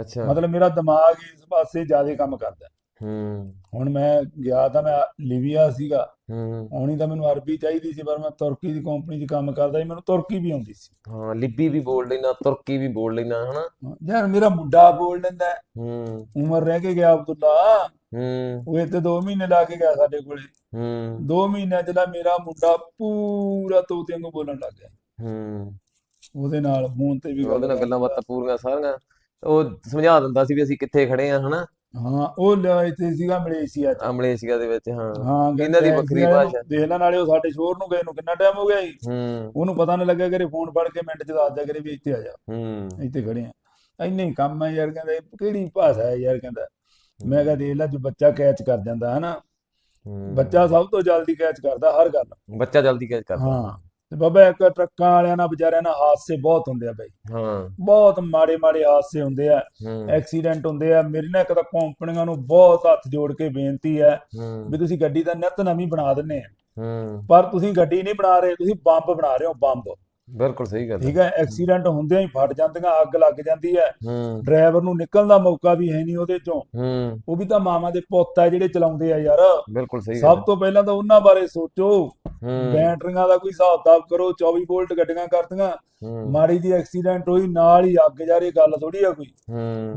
ਅੱਛਾ। ਮਤਲਬ ਮੇਰਾ ਦਿਮਾਗ ਇਸ ਪਾਸੇ ਜ਼ਿਆਦਾ ਕੰਮ ਕਰਦਾ। ਹੈ। ਹੁਣ ਮੈਂ ਗਿਆ ਤਾਂ ਮੈਂ ਲੀਬੀਆ ਸੀਗਾ। ਹੂੰ। ਆਉਣੀ ਤਾਂ ਮੈਨੂੰ ਅਰਬੀ ਚਾਹੀਦੀ ਸੀ ਪਰ ਮੈਂ ਤੁਰਕੀ ਦੀ ਕੰਪਨੀ 'ਚ ਕੰਮ ਕਰਦਾ ਸੀ ਮੈਨੂੰ ਤੁਰਕੀ ਵੀ ਆਉਂਦੀ ਸੀ। ਹਾਂ ਲਿਬੀ ਵੀ ਬੋਲ ਲੈਣਾ ਤੁਰਕੀ ਵੀ ਬੋਲ ਲੈਣਾ ਹਨਾ? ਯਾਰ ਮੇਰਾ ਮੁੰਡਾ ਬੋਲ ਲੈਂਦਾ ਹੈ। ਹੂੰ। ਉਮਰ ਰਹਿ ਕੇ ਗਿਆ ਅਬਦੁੱਲਾ। ਹੂੰ। ਉਹ ਇੱਥੇ 2 ਮਹੀਨੇ ਲਾ ਕੇ ਗਿਆ ਸਾਡੇ ਕੋਲੇ। ਹੂੰ। 2 ਮਹੀਨਿਆਂ 'ਚ ਨਾ ਮੇਰਾ ਮੁੰਡਾ ਪੂਰਾ ਤੋਤੇ ਵਾਂਗੂ ਬੋਲਣ ਲੱਗ ਗਿਆ। ਹੂੰ। ਉਹਦੇ ਨਾਲ ਫੋਨ ਤੇ ਵੀ ਉਹਦੇ ਨਾਲ ਗੱਲਾਂ ਬਾਤਾਂ ਪੂਰੀਆਂ ਸਾਰੀਆਂ। ਉਹ ਸਮਝਾ ਦਿੰਦਾ ਸੀ ਵੀ ਅਸੀਂ ਕਿੱਥੇ ਖੜੇ ਆ ਹਨਾ? ਹਾਂ ਉਹ ਲਿਆ ਇੱਥੇ ਸੀਗਾ ਮਲੇਸ਼ੀਆ ਚ। ਮਲੇਸ਼ੀਆ ਦੇ ਵਿੱਚ ਹਾਂ। ਹਾਂ ਇਹਨਾਂ ਦੀ ਵੱਖਰੀ ਭਾਸ਼ਾ। ਦੇਖ ਲੈ ਨਾਲੇ ਉਹ ਸਾਡੇ ਸ਼ੋਰ ਨੂੰ ਗਏ ਨੂੰ ਕਿੰਨਾ ਟਾਈਮ ਹੋ ਗਿਆ ਜੀ। ਹੂੰ। ਉਹਨੂੰ ਪਤਾ ਨਹੀਂ ਲੱਗਿਆ ਕਰੇ ਫੋਨ ਫੜ ਕੇ ਮਿੰਟ ਚ ਦੱਸ ਦਿਆ ਕਰੇ ਵੀ ਇੱਥੇ ਆ ਜਾ। ਹੂੰ। ਇੱਥੇ ਖੜੇ ਆ। ਇੰਨੇ ਹੀ ਕੰਮ ਹੈ ਯਾਰ ਕਹਿੰਦਾ ਇਹ ਕਿਹੜੀ ਭਾਸ਼ਾ ਹੈ ਯਾਰ ਕਹਿੰਦਾ। ਮੈਂ ਕਿਹਾ ਦੇਖ ਲੈ ਜੋ ਬੱਚਾ ਕੈਚ ਕਰ ਜਾਂਦਾ ਹਨਾ। ਹੂੰ। ਬੱਚਾ ਸਭ ਤੋਂ ਜਲਦੀ ਕੈਚ ਕਰਦਾ ਹਰ ਗੱਲ। ਬੱਚਾ ਜਲਦੀ ਕੈਚ ਕਰਦਾ। ਹਾਂ। ਤੇ ਬਾਬਾ ਇੱਕ ਟਰੱਕਾਂ ਵਾਲਿਆਂ ਨਾਲ ਵਿਚਾਰਿਆਂ ਨਾਲ ਹਾਦਸੇ ਬਹੁਤ ਹੁੰਦੇ ਆ ਬਈ। ਹਾਂ। ਬਹੁਤ ਮਾੜੇ ਮਾੜੇ ਹਾਦਸੇ ਹੁੰਦੇ ਆ। ਐਕਸੀਡੈਂਟ ਹੁੰਦੇ ਆ। ਮੇਰੀ ਨਾ ਇੱਕ ਤਾਂ ਕੰਪਨੀਆਂ ਨੂੰ ਬਹੁਤ ਹੱਥ ਜੋੜ ਕੇ ਬੇਨਤੀ ਹੈ। ਵੀ ਤੁਸੀਂ ਗੱਡੀ ਦਾ ਨਿੱਤ ਨਵੀਂ ਬਣਾ ਦਿੰਨੇ ਆ। ਹੂੰ। ਪਰ ਤੁਸੀਂ ਗੱਡੀ ਨਹੀਂ ਬਣਾ ਰਹੇ ਤੁਸੀਂ ਬੰਬ ਬਣਾ ਰਹੇ ਹੋ ਬੰਬ। ਬਿਲਕੁਲ ਸਹੀ ਗੱਲ ਠੀਕ ਹੈ ਐਕਸੀਡੈਂਟ ਹੁੰਦਿਆਂ ਹੀ ਫਟ ਜਾਂਦੀਆਂ ਅੱਗ ਲੱਗ ਜਾਂਦੀ ਹੈ। ਡਰਾਈਵਰ ਨੂੰ ਨਿਕਲਣ ਦਾ ਮੌਕਾ ਵੀ ਹੈ ਨਹੀਂ ਉਹਦੇ ਚੋਂ। ਉਹ ਵੀ ਤਾਂ ਮਾਵਾਂ ਦੇ ਪੁੱਤ ਆ ਜਿਹੜੇ ਚਲਾਉਂਦੇ ਆ ਯਾਰ। ਬਿਲਕੁਲ ਸਹੀ ਗੱਲ ਸਭ ਤੋਂ ਪਹਿਲਾਂ ਤਾਂ ਉਹਨਾਂ ਬਾਰੇ ਸੋਚੋ। ਬੈਟਰੀਆਂ ਦਾ ਕੋਈ ਹਿਸਾਬ ਕਿਤਾਬ ਕਰੋ 24 ਵੋਲਟ ਗੱਡੀਆਂ ਕਰਦੀਆਂ। ਮਾੜੀ ਦੀ ਐਕਸੀਡੈਂਟ ਹੋਈ ਨਾਲ ਹੀ ਅੱਗ ਜਾ ਰਹੀ ਗੱਲ ਥੋੜੀ ਆ ਕੋਈ।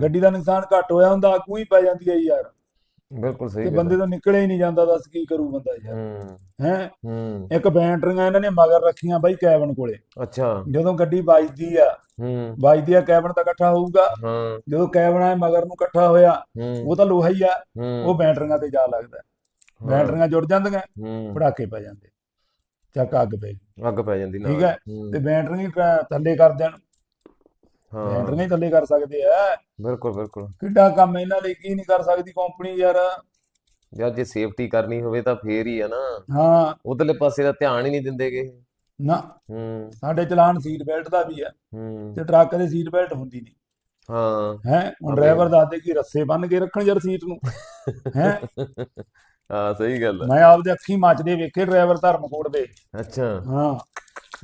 ਗੱਡੀ ਦਾ ਨੁਕਸਾਨ ਘੱਟ ਹੋਇਆ ਹੁੰਦਾ ਅੱਗ ਹੀ ਪੈ ਜਾਂਦੀ ਹੈ ਯਾਰ। ਬਿਲਕੁਲ ਸਹੀ ਤੇ ਬੰਦੇ ਤੋਂ ਨਿਕਲਿਆ ਹੀ ਨਹੀਂ ਜਾਂਦਾ ਦੱਸ ਕੀ ਕਰੂ ਬੰਦਾ ਯਾਰ। ਹੂੰ ਇੱਕ ਬੈਟਰੀਆਂ ਇਹਨਾਂ ਨੇ ਮਗਰ ਰੱਖੀਆਂ ਬਾਈ ਕੈਬਨ ਕੋਲੇ। ਅੱਛਾ। ਜਦੋਂ ਗੱਡੀ ਵੱਜਦੀ ਆ ਹੂੰ। ਵੱਜਦੀ ਆ ਕੈਬਨ ਤਾਂ ਇਕੱਠਾ ਹੋਊਗਾ। ਹਾਂ। ਜਦੋਂ ਕੈਬਨ ਆ ਮਗਰ ਨੂੰ ਇਕੱਠਾ ਹੋਇਆ ਉਹ ਤਾਂ ਲੋਹਾ ਹੀ ਆ। ਉਹ ਬੈਟਰੀਆਂ ਤੇ ਜਾ ਲੱਗਦਾ। ਬੈਟਰੀਆਂ ਜੁੜ ਜਾਂਦੀਆਂ ਪੜਾਕੇ ਪੈ ਜਾਂਦੇ। ਚੱਕ ਅੱਗ ਪੈ ਅੱਗ ਪੈ ਜਾਂਦੀ ਨਾਲ। ਠੀਕ ਹੈ? ਤੇ ਟ- ਥੱਲੇ ਕਰ ਦੇਣ। ਹਾਂ। ਬੈਟਰੀਆਂ ਹੀ ਥੱਲੇ ਕਰ ਸਕਦੇ ਆ। ਬਿਲਕੁਲ ਬਿਲਕੁਲ। ਕਿੱਡਾ ਕੰਮ ਇਹਨਾਂ ਲਈ ਕੀ ਨਹੀਂ ਕਰ ਸਕਦੀ ਕੰਪਨੀ ਯਾਰ। ਯਾਰ ਜੇ ਸੇਫਟੀ ਕਰਨੀ ਹੋਵੇ ਤਾਂ ਫੇਰ ਹੀ ਆ ਨਾ। ਹਾਂ। ਉਧਰਲੇ ਪਾਸੇ ਦਾ ਧਿਆਨ ਹੀ ਨਹੀਂ ਦਿੰਦੇਗੇ ਨਾ। ਹੂੰ। ਸਾਡੇ ਚਲਾਨ ਸੀਟ ਬੈਲਟ ਦਾ ਵੀ ਆ। ਹੂੰ। ਤੇ ਟਰੱਕ ਦੇ ਸੀਟ ਬੈਲਟ ਹੁੰਦੀ ਨਹੀਂ। ਹਾਂ। ਹੈ? ਹੁਣ ਡਰਾਈਵਰ ਦੱਸਦੇ ਕਿ ਰੱਸੇ ਬੰਨ ਕੇ ਰੱਖਣ ਯਾਰ ਸੀਟ ਨੂੰ। ਹੈ? ਹਾਂ ਸਹੀ ਗੱਲ ਹੈ ਮੈਂ ਆਪਦੇ ਅੱਖੀ ਮੱਚਦੇ ਵੇਖੇ ਡਰਾਈਵਰ ਧਰਮਕੋਟ ਦੇ। ਅੱਛਾ। ਹਾਂ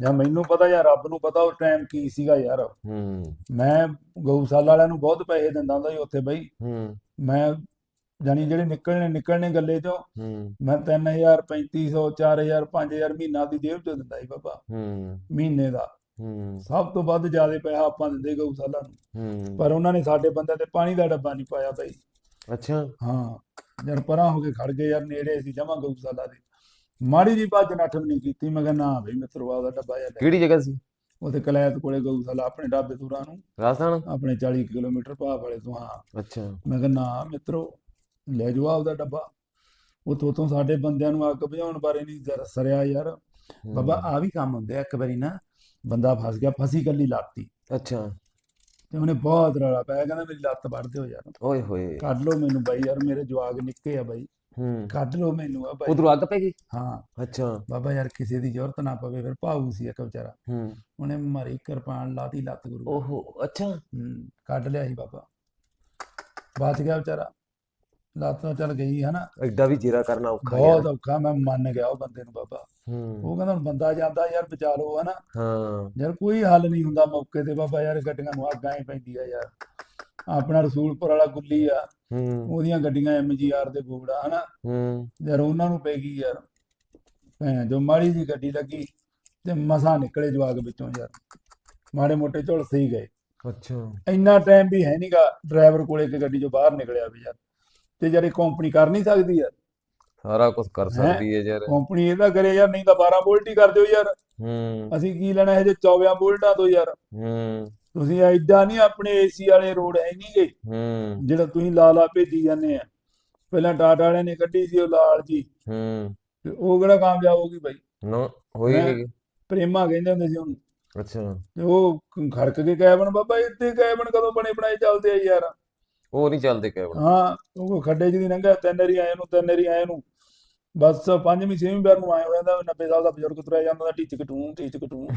ਜਾਂ ਮੈਨੂੰ ਪਤਾ ਯਾਰ ਰੱਬ ਨੂੰ ਪਤਾ ਉਹ ਟਾਈਮ ਕੀ ਸੀਗਾ ਯਾਰ। ਹੂੰ। ਮੈਂ ਗਊਸ਼ਾਲਾ ਵਾਲਿਆਂ ਨੂੰ ਬਹੁਤ ਪੈਸੇ ਦਿੰਦਾ ਹੁੰਦਾ ਸੀ ਉੱਥੇ ਬਈ। ਹੂੰ। ਮੈਂ ਜਾਨੀ ਜਿਹੜੇ ਨਿਕਲਣੇ ਨਿਕਲਣੇ ਗੱਲੇ ਚੋਂ ਹੂੰ। ਮੈਂ 3000 3500 4000 5000 ਮਹੀਨਾ ਦੀ ਜੇਬ ਚੋਂ ਦਿੰਦਾ ਸੀ ਬਾਬਾ। ਹੂੰ। ਮਹੀਨੇ ਦਾ। ਹੂੰ। ਸਭ ਤੋਂ ਵੱਧ ਜ਼ਿਆਦਾ ਪੈਸਾ ਆਪਾਂ ਦਿੰਦੇ ਗਊਸ਼ਾਲਾ ਨੂੰ। ਹੂੰ। ਪਰ ਉਹਨਾਂ ਨੇ ਸਾਡੇ ਬੰਦੇ ਤੇ ਪਾਣੀ ਦਾ ਡੱਬਾ ਨਹੀਂ ਪਾਇਆ ਬਈ। ਅੱਛਾ। ਹਾਂ ਜਦ ਪਰਾਂ ਹੋ ਕੇ ਖੜ ਗਏ ਯਾਰ ਨੇੜੇ ਸੀ ਜਮਾ ਗਊਸ਼ਾਲਾ ਦੇ। ਮਾੜੀ ਜੀ ਭੱਜ ਨੱਠ ਵੀ ਨਹੀਂ ਕੀਤੀ ਮੈਂ ਕਿਹਾ ਨਾ ਬਈ ਮਿੱਤਰੋ ਆਪਦਾ ਡੱਬਾ ਲੈ। ਕਿਹੜੀ ਜਗ੍ਹਾ ਸੀ? ਉੱਥੇ ਕਲੈਤ ਕੋਲੇ ਗਊਸ਼ਾਲਾ ਆਪਣੇ ਢਾਬੇ ਦੂਰਾਂ ਨੂੰ। ਰਾਜਸਥਾਨ? ਆਪਣੇ 40 ਕਿਲੋਮੀਟਰ ਭਾਅ ਵਾਲੇ ਤੋਂ ਹਾਂ। ਅੱਛਾ। ਮੈਂ ਕਿਹਾ ਨਾ ਮਿੱਤਰੋ ਲੈ ਜਾਓ ਆਪਦਾ ਡੱਬਾ। ਉਤੋਂ ਤੋਂ ਸਾਡੇ ਬੰਦਿਆਂ ਨੂੰ ਅੱਗ ਬੁਝਾਉਣ ਬਾਰੇ ਨਹੀਂ ਜ਼ਰਾ ਸਰਿਆ ਯਾਰ। ਬਾਬਾ ਆ ਵੀ ਕੰਮ ਹੁੰਦੇ ਇੱਕ ਵਾਰੀ ਨਾ ਬੰਦਾ ਫਸ ਗਿਆ ਫਸੀ ਕੱਲੀ ਲਾਤੀ। ਅੱਛਾ। ਤੇ ਉਹਨੇ ਬਹੁਤ ਰੌਲਾ ਪਾਇਆ ਕਹਿੰਦਾ ਮੇਰੀ ਲੱਤ ਵੱਢ ਦਿਓ ਯਾਰ। ਓਏ ਹੋਏ। ਕੱਢ ਲਓ ਮੈਨੂੰ ਬਾਈ ਯਾਰ ਮੇਰੇ ਜਵਾਗ ਨਿੱਕੇ ਆ ਬਾਈ। ਹੂੰ। ਕੱਢ ਲਓ ਮੈਨੂੰ ਆ ਬਾਈ। ਉਧਰੋਂ ਅੱਗ ਪੈ ਗਈ? ਹਾਂ। ਅੱਛਾ। ਬਾਬਾ ਯਾਰ ਕਿਸੇ ਦੀ ਜ਼ਰੂਰਤ ਨਾ ਪਵੇ ਫਿਰ ਭਾਊ ਸੀ ਇੱਕ ਵਿਚਾਰਾ। ਹੂੰ। ਉਹਨੇ ਮਾਰੀ ਕਿਰਪਾਨ ਲਾਤੀ ਲੱਤ ਗੁਰੂ। ਓਹੋ ਅੱਛਾ। ਹੂੰ ਕੱਢ ਲਿਆ ਸੀ ਬਾਬਾ। ਬਚ ਗਿਆ ਵਿਚਾਰਾ। ਲੱਤ ਤਾਂ ਚੱਲ ਗਈ ਹਨਾ? ਐਡਾ ਵੀ ਜੀਰਾ ਕਰਨਾ ਔਖਾ ਬਹੁਤ ਯਾਰ ਔਖਾ ਮੈਂ ਮੰਨ ਗਿਆ ਉਹ ਬੰਦੇ ਨੂੰ ਬਾਬਾ। ਉਹ ਕਹਿੰਦਾ ਹੁਣ ਬੰਦਾ ਜਾਂਦਾ ਯਾਰ ਬਚਾ ਲਓ ਹਨਾ? ਹਾਂ। ਯਾਰ ਕੋਈ ਹੱਲ ਨਹੀਂ ਹੁੰਦਾ ਮੌਕੇ ਤੇ ਬਾਬਾ ਯਾਰ ਗੱਡੀਆਂ ਨੂੰ ਅੱਗਾਂ ਹੀ ਪੈਂਦੀ ਆ ਯਾਰ। ਆਪਣਾ ਰਸੂਲਪੁਰ ਵਾਲਾ ਗੁੱਲੀ ਆ ਹੂੰ। ਉਹਦੀਆਂ ਗੱਡੀਆਂ ਐਮਜੀਆਰ ਦੇ ਆ ਹਨਾ? ਹੂੰ। ਯਾਰ ਉਹਨਾਂ ਨੂੰ ਪੈ ਗਈ ਯਾਰ। ਭੈਣ ਜੋ ਮਾੜੀ ਜੀ ਗੱਡੀ ਲੱਗੀ ਤੇ ਮਸਾਂ ਨਿਕਲੇ ਜਵਾਗ ਵਿੱਚੋਂ ਯਾਰ। ਮਾੜੇ ਮੋਟੇ ਝੁਲਸੇ ਹੀ ਗਏ। ਅੱਛਾ। ਇੰਨਾ ਟਾਈਮ ਵੀ ਹੈ ਨਹੀਂਗਾ ਡਰਾਈਵਰ ਕੋਲੇ ਕਿ ਗੱਡੀ ਚੋਂ ਬਾਹਰ ਨਿਕਲਿਆ ਵੀ ਯਾਰ। ਤੇ ਯਾਰ ਇਹ ਕੰਪਨੀ ਕਰ ਨਹੀਂ ਸਕਦੀ ਯਾਰ। ਸਾਰਾ ਕੁਝ ਕਰ ਸਕਦੀ ਹੈ ਯਾਰ। ਕੰਪਨੀ ਇਹਦਾ ਕਰੇ ਯਾਰ ਨਹੀਂ ਤਾਂ 12 ਵੋਲਟ ਹੀ ਕਰ ਦਿਓ ਯਾਰ। ਹੂੰ। ਅਸੀਂ ਕੀ ਲੈਣਾ ਇਹ ਜੇ 24 ਵੋਲਟਾਂ ਤੋਂ ਯਾਰ? ਹੂੰ। ਤੁਸੀਂ ਐਦਾਂ ਨਹੀਂ ਆਪਣੇ ਏਸੀ ਵਾਲੇ ਰੋਡ ਹੈ ਨਹੀਂਗੇ ਹੂੰ। ਜਿਹੜਾ ਤੁਸੀਂ ਲਾ ਲਾ ਭੇਜੀ ਜਾਂਦੇ ਆ। ਪਹਿਲਾਂ ਟਾਟਾ ਵਾਲਿਆਂ ਨੇ ਕੱਢੀ ਸੀ ਉਹ ਲਾਲ ਜੀ। ਹੂੰ। ਤੇ ਉਹ ਕਿਹੜਾ ਕਾਮਯਾਬ ਹੋ ਗਈ ਬਾਈ? ਨਾ ਹੋਈ ਨਹੀਂ ਪ੍ਰੇਮਾ ਕਹਿੰਦੇ ਹੁੰਦੇ ਸੀ ਉਹਨੂੰ। ਅੱਛਾ। ਤੇ ਉਹ ਖੜਕ ਕੇ ਕੈਬਨ ਬਾਬਾ ਇੱਥੇ ਕੈਬਨ ਕਦੋਂ ਬਣੇ ਬਣਾਏ ਚੱਲਦੇ ਆ ਯਾਰ। ਉਹ ਨਹੀਂ ਚੱਲਦੇ ਕੈਬਨ ਹਾਂ ਉਹ ਖੱਡੇ ਜਿਹੀ ਲੰਘਿਆ ਤਿੰਨ ਵਾਰੀ ਆਏ ਨੂੰ ਤਿੰਨ ਵਾਰੀ ਆਏ ਨੂੰ। ਬਸ ਪੰਜਵੀਂ ਛੇਵੀਂ ਵਾਰ ਨੂੰ ਆਏ ਹੋ ਜਾਂਦਾ 90 ਸਾਲ ਦਾ ਬਜ਼ੁਰਗ ਤੁਰਿਆ ਜਾਂਦਾ ਦਾ ਟੀਚਕ ਟੂੰ ਟੀਚਕ ਟੂੰ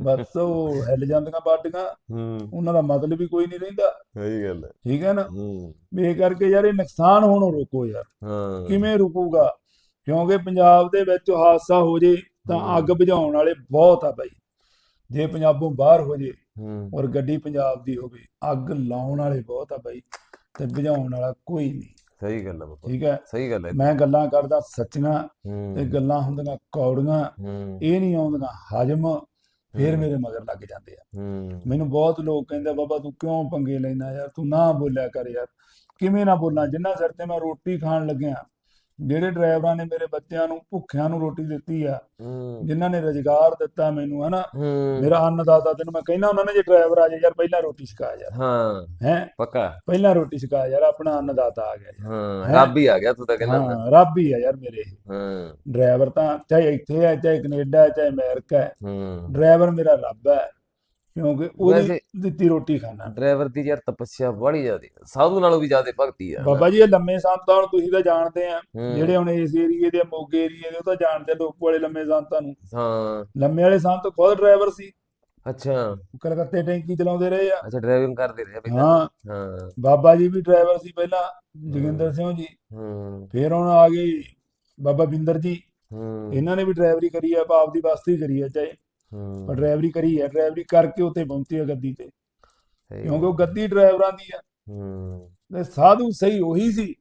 ਬਸ ਉਹ ਹਿੱਲ ਜਾਂਦੀਆਂ ਬਾਡੀਆਂ। ਹੂੰ। ਉਹਨਾਂ ਦਾ ਮਤਲਬ ਵੀ ਕੋਈ ਨਹੀਂ ਰਹਿੰਦਾ। ਸਹੀ ਗੱਲ ਹੈ। ਠੀਕ ਹੈ ਨਾ? ਹੂੰ। ਵੀ ਇਹ ਕਰਕੇ ਯਾਰ ਇਹ ਨੁਕਸਾਨ ਹੋਣੋਂ ਰੋਕੋ ਯਾਰ। ਹਾਂ। ਕਿਵੇਂ ਰੁਕੂਗਾ? ਕਿਉਂਕਿ ਪੰਜਾਬ ਦੇ ਵਿੱਚ ਹਾਦਸਾ ਹੋ ਜੇ ਤਾਂ। ਅੱਗ ਬੁਝਾਉਣ ਵਾਲੇ ਬਹੁਤ ਆ ਬਾਈ। ਜੇ ਪੰਜਾਬੋਂ ਬਾਹਰ ਹੋ ਜੇ ਔਰ ਗੱਡੀ ਪੰਜਾਬ ਦੀ ਹੋਵੇ ਅੱਗ ਲਾਉਣ ਵਾਲੇ ਬਹੁਤ ਆ ਬਾਈ ਤੇ ਬੁਝਾਉਣ ਵਾਲਾ ਕੋਈ ਨਹੀਂ। ਸਹੀ ਗੱਲ ਹੈ ਬਾਬਾ ਠੀਕ ਹੈ? ਸਹੀ ਗੱਲ ਹੈ। ਮੈਂ ਗੱਲਾਂ ਕਰਦਾ ਸੱਚੀਆਂ ਤੇ ਗੱਲਾਂ ਹੁੰਦੀਆਂ ਕੌੜੀਆਂ। ਇਹ ਨਹੀਂ ਆਉਂਦੀਆਂ ਹਜਮ ਫੇਰ। ਮੇਰੇ ਮਗਰ ਲੱਗ ਜਾਂਦੇ ਆ। ਮੈਨੂੰ ਬਹੁਤ ਲੋਕ ਕਹਿੰਦੇ ਬਾਬਾ ਤੂੰ ਕਿਉਂ ਪੰਗੇ ਲੈਣਾ ਯਾਰ? ਤੂੰ ਨਾ ਬੋਲਿਆ ਕਰ ਯਾਰ। ਕਿਵੇਂ ਨਾ ਬੋਲਾਂ? ਜਿੰਨਾ ਸਿਰ ਤੇ ਮੈਂ ਰੋਟੀ ਖਾਣ ਲੱਗਿਆ ਜਿਹੜੇ ਡਰਾਈਵਰਾਂ ਨੇ ਮੇਰੇ ਬੱਚਿਆਂ ਨੂੰ ਭੁੱਖਿਆਂ ਨੂੰ ਰੋਟੀ ਦਿੱਤੀ ਆ ਜਿਨ੍ਹਾਂ ਨੇ ਰੁਜ਼ਗਾਰ ਦਿੱਤਾ ਮੈਨੂੰ ਹਨਾ? ਮੇਰਾ ਅੰਨਦਾਤਾ ਤੈਨੂੰ ਮੈਂ ਕਹਿੰਦਾ ਉਹਨਾਂ ਨੇ ਜੇ ਡਰਾਈਵਰ ਆ ਜਾ ਯਾਰ ਪਹਿਲਾਂ ਰੋਟੀ ਛਕਾ ਯਾਰ। ਹਾਂ। ਹੈ? ਪੱਕਾ? ਪਹਿਲਾਂ ਰੋਟੀ ਛਕਾ ਯਾਰ ਆਪਣਾ ਅੰਨਦਾਤਾ ਆ ਗਿਆ। ਹਾਂ? ਰੱਬ ਹੀ ਆ ਗਿਆ ਤੂੰ ਤਾਂ ਕਹਿੰਦਾ ਹੁੰਦਾ। ਹਾਂ ਰੱਬ ਹੀ ਆ ਯਾਰ ਮੇਰੇ। ਹਾਂ। ਡਰਾਈਵਰ ਤਾਂ ਚਾਹੇ ਇੱਥੇ ਹੈ ਚਾਹੇ ਕੈਨੇਡਾ ਚਾਹੇ ਅਮਰੀਕਾ ਹੂੰ। ਡਰਾਈਵਰ ਮੇਰਾ ਰੱਬ ਹੈ ਕਿਉਂਕਿ ਉਹਦੀ ਵੈਸੇ ਦਿੱਤੀ ਰੋਟੀ ਖਾਣਾ। ਡਰਾਈਵਰ ਦੀ ਯਾਰ ਤਪੱਸਿਆ ਬੜੀ ਜ਼ਿਆਦੀ ਸਾਧੂ ਨਾਲੋਂ ਵੀ ਜ਼ਿਆਦਾ ਭਗਤੀ ਆ। ਬਾਬਾ ਜੀ ਇਹ ਲੰਮੇ ਸੰਤਾਂ ਨੂੰ ਤੁਸੀਂ ਤਾਂ ਜਾਣਦੇ ਆ। ਹੂੰ, ਜਿਹੜੇ ਹੁਣ ਇਸ ਏਰੀਏ ਦੇ ਮੋਗੇ ਏਰੀਏ ਦੇ ਉਹ ਤਾਂ ਜਾਣਦੇ ਆ ਲੋਕ ਵਾਲੇ ਲੰਮੇ ਸੰਤਾਂ ਨੂੰ। ਹਾਂ। ਲੰਮੇ ਵਾਲੇ ਸੰਤ ਖੁਦ ਡਰਾਈਵਰ ਸੀ। ਅੱਛਾ। ਉਹ ਕਲਕੱਤੇ ਟੈਂਕੀ ਚਲਾਉਂਦੇ ਰਹੇ ਆ। ਅੱਛਾ ਡਰਾਈਵਿੰਗ ਕਰਦੇ ਰਹੇ ਪਹਿਲਾਂ। ਹਾਂ। ਹਾਂ। ਬਾਬਾ ਜੀ ਵੀ ਡਰਾਈਵਰ ਸੀ ਪਹਿਲਾਂ ਜੋਗਿੰਦਰ ਸਿੰਘ ਜੀ। ਹੂੰ। ਫਿਰ ਹੁਣ ਆ ਗਏ ਬਾਬਾ ਬਿੰਦਰ ਜੀ। ਹੂੰ। ਇਹਨਾਂ ਨੇ ਵੀ ਡਰਾਈਵਰੀ ਕਰੀ ਆ ਆਪ ਦੀ ਬਸਤੀ ਕਰੀ ਆ ਚਾਹੇ ਹੂੰ। ਡਰਾਈਵਰੀ ਕਰੀ ਆ ਡਰਾਈਵਰੀ ਕਰਕੇ ਉੱਥੇ ਪਹੁੰਚੇ ਆ ਗੱਦੀ ਤੇ। ਕਿਉਂਕਿ ਉਹ ਗੱਦੀ ਡਰਾਈਵਰਾਂ ਦੀ ਆ। ਹੂੰ। ਤੇ ਸਾਧੂ ਸਹੀ ਉਹੀ ਸੀ।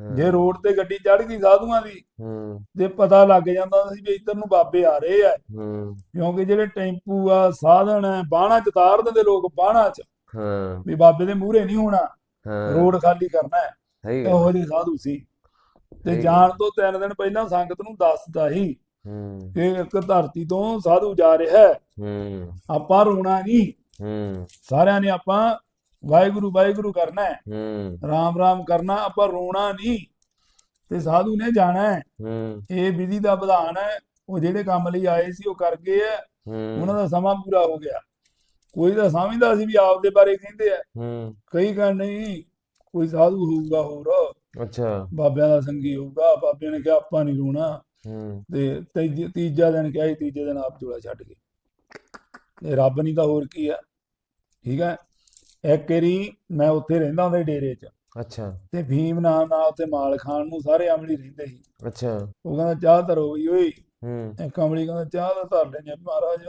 ਹਾਂ, ਜੇ ਰੋਡ ਤੇ ਗੱਡੀ ਚੜ ਗਈ ਸਾਧੂਆਂ ਦੀ ਹੂੰ। ਤੇ ਪਤਾ ਲੱਗ ਜਾਂਦਾ ਸੀ ਵੀ ਇੱਧਰ ਨੂੰ ਬਾਬੇ ਆ ਰਹੇ ਆ। ਹੂੰ। ਕਿਉਂਕਿ ਜਿਹੜੇ ਟੈਂਪੂ ਆ ਸਾਧਨ ਆ ਬਾਣਾ ਚ ਤਾਰ ਦਿੰਦੇ ਲੋਕ ਬਾਣਾ ਚ। ਹਾਂ। ਵੀ ਬਾਬੇ ਦੇ ਮੂਹਰੇ ਨਹੀਂ ਹੋਣਾ ਹਾਂ। ਰੋਡ ਖਾਲੀ ਕਰਨਾ ਹੈ। ਇਹੋ ਜਿਹੇ ਸਾਧੂ ਸੀ। ਤੇ ਜਾਣ ਤੋਂ ਤਿੰਨ ਦਿਨ ਪਹਿਲਾਂ ਸੰਗਤ ਨੂੰ ਦੱਸਦਾ ਸੀ ਹੂੰ। ਕਿ ਇੱਕ ਧਰਤੀ ਤੋਂ ਸਾਧੂ ਜਾ ਰਿਹਾ ਹੈ। ਹੂੰ। ਆਪਾਂ ਰੋਣਾ ਨਹੀਂ। ਹੂੰ। ਸਾਰਿਆਂ ਨੇ ਆਪਾਂ ਵਾਹਿਗੁਰੂ ਵਾਹਿਗੁਰੂ ਕਰਨਾ ਹੈ। ਹੂੰ। ਰਾਮ ਰਾਮ ਕਰਨਾ ਆਪਾਂ ਰੋਣਾ ਨਹੀਂ। ਤੇ ਸਾਧੂ ਨੇ ਜਾਣਾ ਹੈ। ਹੂੰ। ਇਹ ਵਿਧੀ ਦਾ ਵਿਧਾਨ ਹੈ। ਉਹ ਜਿਹੜੇ ਕੰਮ ਲਈ ਆਏ ਸੀ ਉਹ ਕਰ ਗਏ ਆ ਉਹਨਾਂ ਦਾ ਸਮਾਂ ਪੂਰਾ ਹੋ ਗਿਆ। ਕੋਈ ਤਾਂ ਸਮਝਦਾ ਸੀ ਵੀ ਆਪਦੇ ਬਾਰੇ ਕਹਿੰਦੇ ਆ। ਹੂੰ। ਕਈ ਕਹਿਣ ਨਹੀਂ ਕੋਈ ਸਾਧੂ ਹੋਊਗਾ ਹੋਰ। ਅੱਛਾ। ਬਾਬਿਆਂ ਦਾ ਸੰਗੀ ਹੋਊਗਾ। ਬਾਬਿਆਂ ਨੇ ਕਿਹਾ ਆਪਾਂ ਨਹੀਂ ਰੋਣਾ। ਤੇ ਤੀਜੇ- ਤੀਜਾ ਦਿਨ ਕਿਹਾ ਸੀ ਤੀਜੇ ਦਿਨ ਆਪ ਜੋੜਾ ਛੱਡ ਗਏ ਤੇ ਰੱਬ ਨਹੀਂ ਤਾਂ ਹੋਰ ਕੀ ਆ। ਠੀਕ ਹੈ ਇੱਕ ਵਾਰੀ ਮੈਂ ਉੱਥੇ ਰਹਿੰਦਾ ਹੁੰਦਾ ਸੀ ਡੇਰੇ 'ਚ। ਅੱਛਾ। ਤੇ ਭੀਮ ਨਾਂ ਨਾਲ ਉੱਥੇ ਮਾਲ ਖਾਣ ਨੂੰ ਸਾਰੇ ਅਮਲੀ ਰਹਿੰਦੇ ਸੀ। ਅੱਛਾ। ਉਹ ਕਹਿੰਦਾ ਚਾਹ ਧਰੋ ਬਈ ਓਏ। ਹੂੰ। ਇੱਕ ਅਮਲੀ ਕਹਿੰਦਾ ਚਾਹ ਤਾਂ ਧਰ ਲੈਣੇ ਮਹਾਰਾਜ।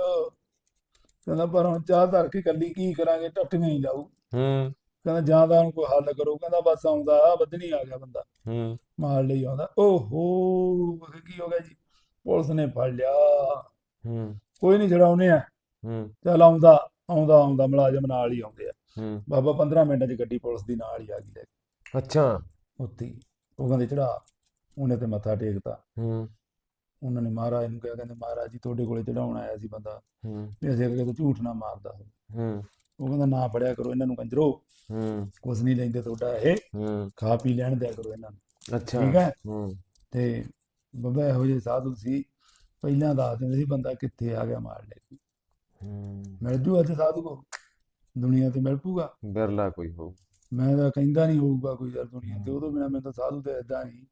ਕਹਿੰਦਾ ਪਰ ਹੁਣ ਚਾਹ ਧਰ ਕੇ ਕੱਲੀ ਕੀ ਕਰਾਂਗੇ? ਟੱਟੀਆਂ ਹੀ ਲਾਊ। ਹੂੰ। ਕਹਿੰਦਾ ਜਾਂ ਤਾਂ ਹੁਣ ਕੋਈ ਹੱਲ ਕਰੋ। ਕਹਿੰਦਾ ਬਸ ਆਉਂਦਾ ਵਧਣੀ ਆ ਗਿਆ ਬੰਦਾ। ਹੂੰ। ਮਾਲ ਲਈ ਆਉਂਦਾ। ਓਹੋ ਕੀ ਹੋ ਗਿਆ ਜੀ? ਪੁਲਿਸ ਨੇ ਫੜ ਲਿਆ। ਹੂੰ। ਕੋਈ ਨਹੀਂ ਛਡਾਉਨੇ ਆ ਹੂੰ। ਚੱਲ ਆਉਂਦਾ ਆਉਂਦਾ ਆਉਂਦਾ ਮੁਲਾਜ਼ਮ ਨਾਲ ਹੀ ਆਉਂਦੇ ਆ। ਹੂੰ। ਬਾਬਾ 15 ਮਿੰਟਾਂ 'ਚ ਗੱਡੀ ਪੁਲਿਸ ਦੀ ਨਾਲ ਹੀ ਆ ਗਈ ਲੈ ਕੇ। ਅੱਛਾ। ਹੀ। ਉਹ ਕਹਿੰਦੇ ਚੜਾ ਉਹਨੇ ਤੇ ਮੱਥਾ ਟੇਕਤਾ। ਹੂੰ। ਉਹਨਾਂ ਨੇ ਮਹਾਰਾਜ ਨੂੰ ਕਿਹਾ ਕਹਿੰਦੇ ਮਹਾਰਾਜ ਜੀ ਤੁਹਾਡੇ ਕੋਲੇ ਚੜਾਉਣ ਆਇਆ ਸੀ ਬੰਦਾ। ਹੂੰ। ਵੀ ਅਸੀਂ ਅੱਗੇ ਤੋਂ ਝੂਠ ਨਾ ਮਾਰਦਾ ਹੋਵੇ। ਹੂੰ। ਉਹ ਕਹਿੰਦਾ ਨਾ ਫੜਿਆ ਕਰੋ ਇਹਨਾਂ ਨੂੰ ਕੰਜਰੋ। ਹੂੰ। ਕੁਛ ਨਹੀਂ ਲੈਂਦੇ ਤੁਹਾਡਾ ਇਹ। ਹੂੰ। ਖਾ ਪੀ ਲੈਣ ਦਿਆ ਕਰੋ ਇਹਨਾਂ ਨੂੰ। ਅੱਛਾ ਠੀਕ ਹੈ? ਹੂੰ। ਤੇ ਬਾਬਾ ਇਹੋ ਜਿਹੇ ਸਾਧੂ ਸੀ ਪਹਿਲਾਂ ਦੱਸ ਦਿੰਦੇ ਸੀ ਬੰਦਾ ਕਿੱਥੇ ਆ ਗਿਆ ਮਾਰ ਲੈ। ਹੂੰ। ਮਿਲ ਜੂ ਅੱਜ ਸਾਧੂ ਕੋ? ਦੁਨੀਆ ਤੇ ਮਿਲ ਪੂਗਾ? ਬਿਰਲਾ ਕੋਈ ਹੋ ਮੈਂ ਤਾਂ ਕਹਿੰਦਾ ਨਹੀਂ ਹੋਊਗਾ ਕੋਈ ਯਾਰ ਦੁਨੀਆ ਤੇ ਉਹਦੋਂ ਬਿਨਾ ਮੈਨੂੰ ਤਾਂ ਸਾਧੂ ਤੇ ਏਦਾਂ ਨਹੀਂ।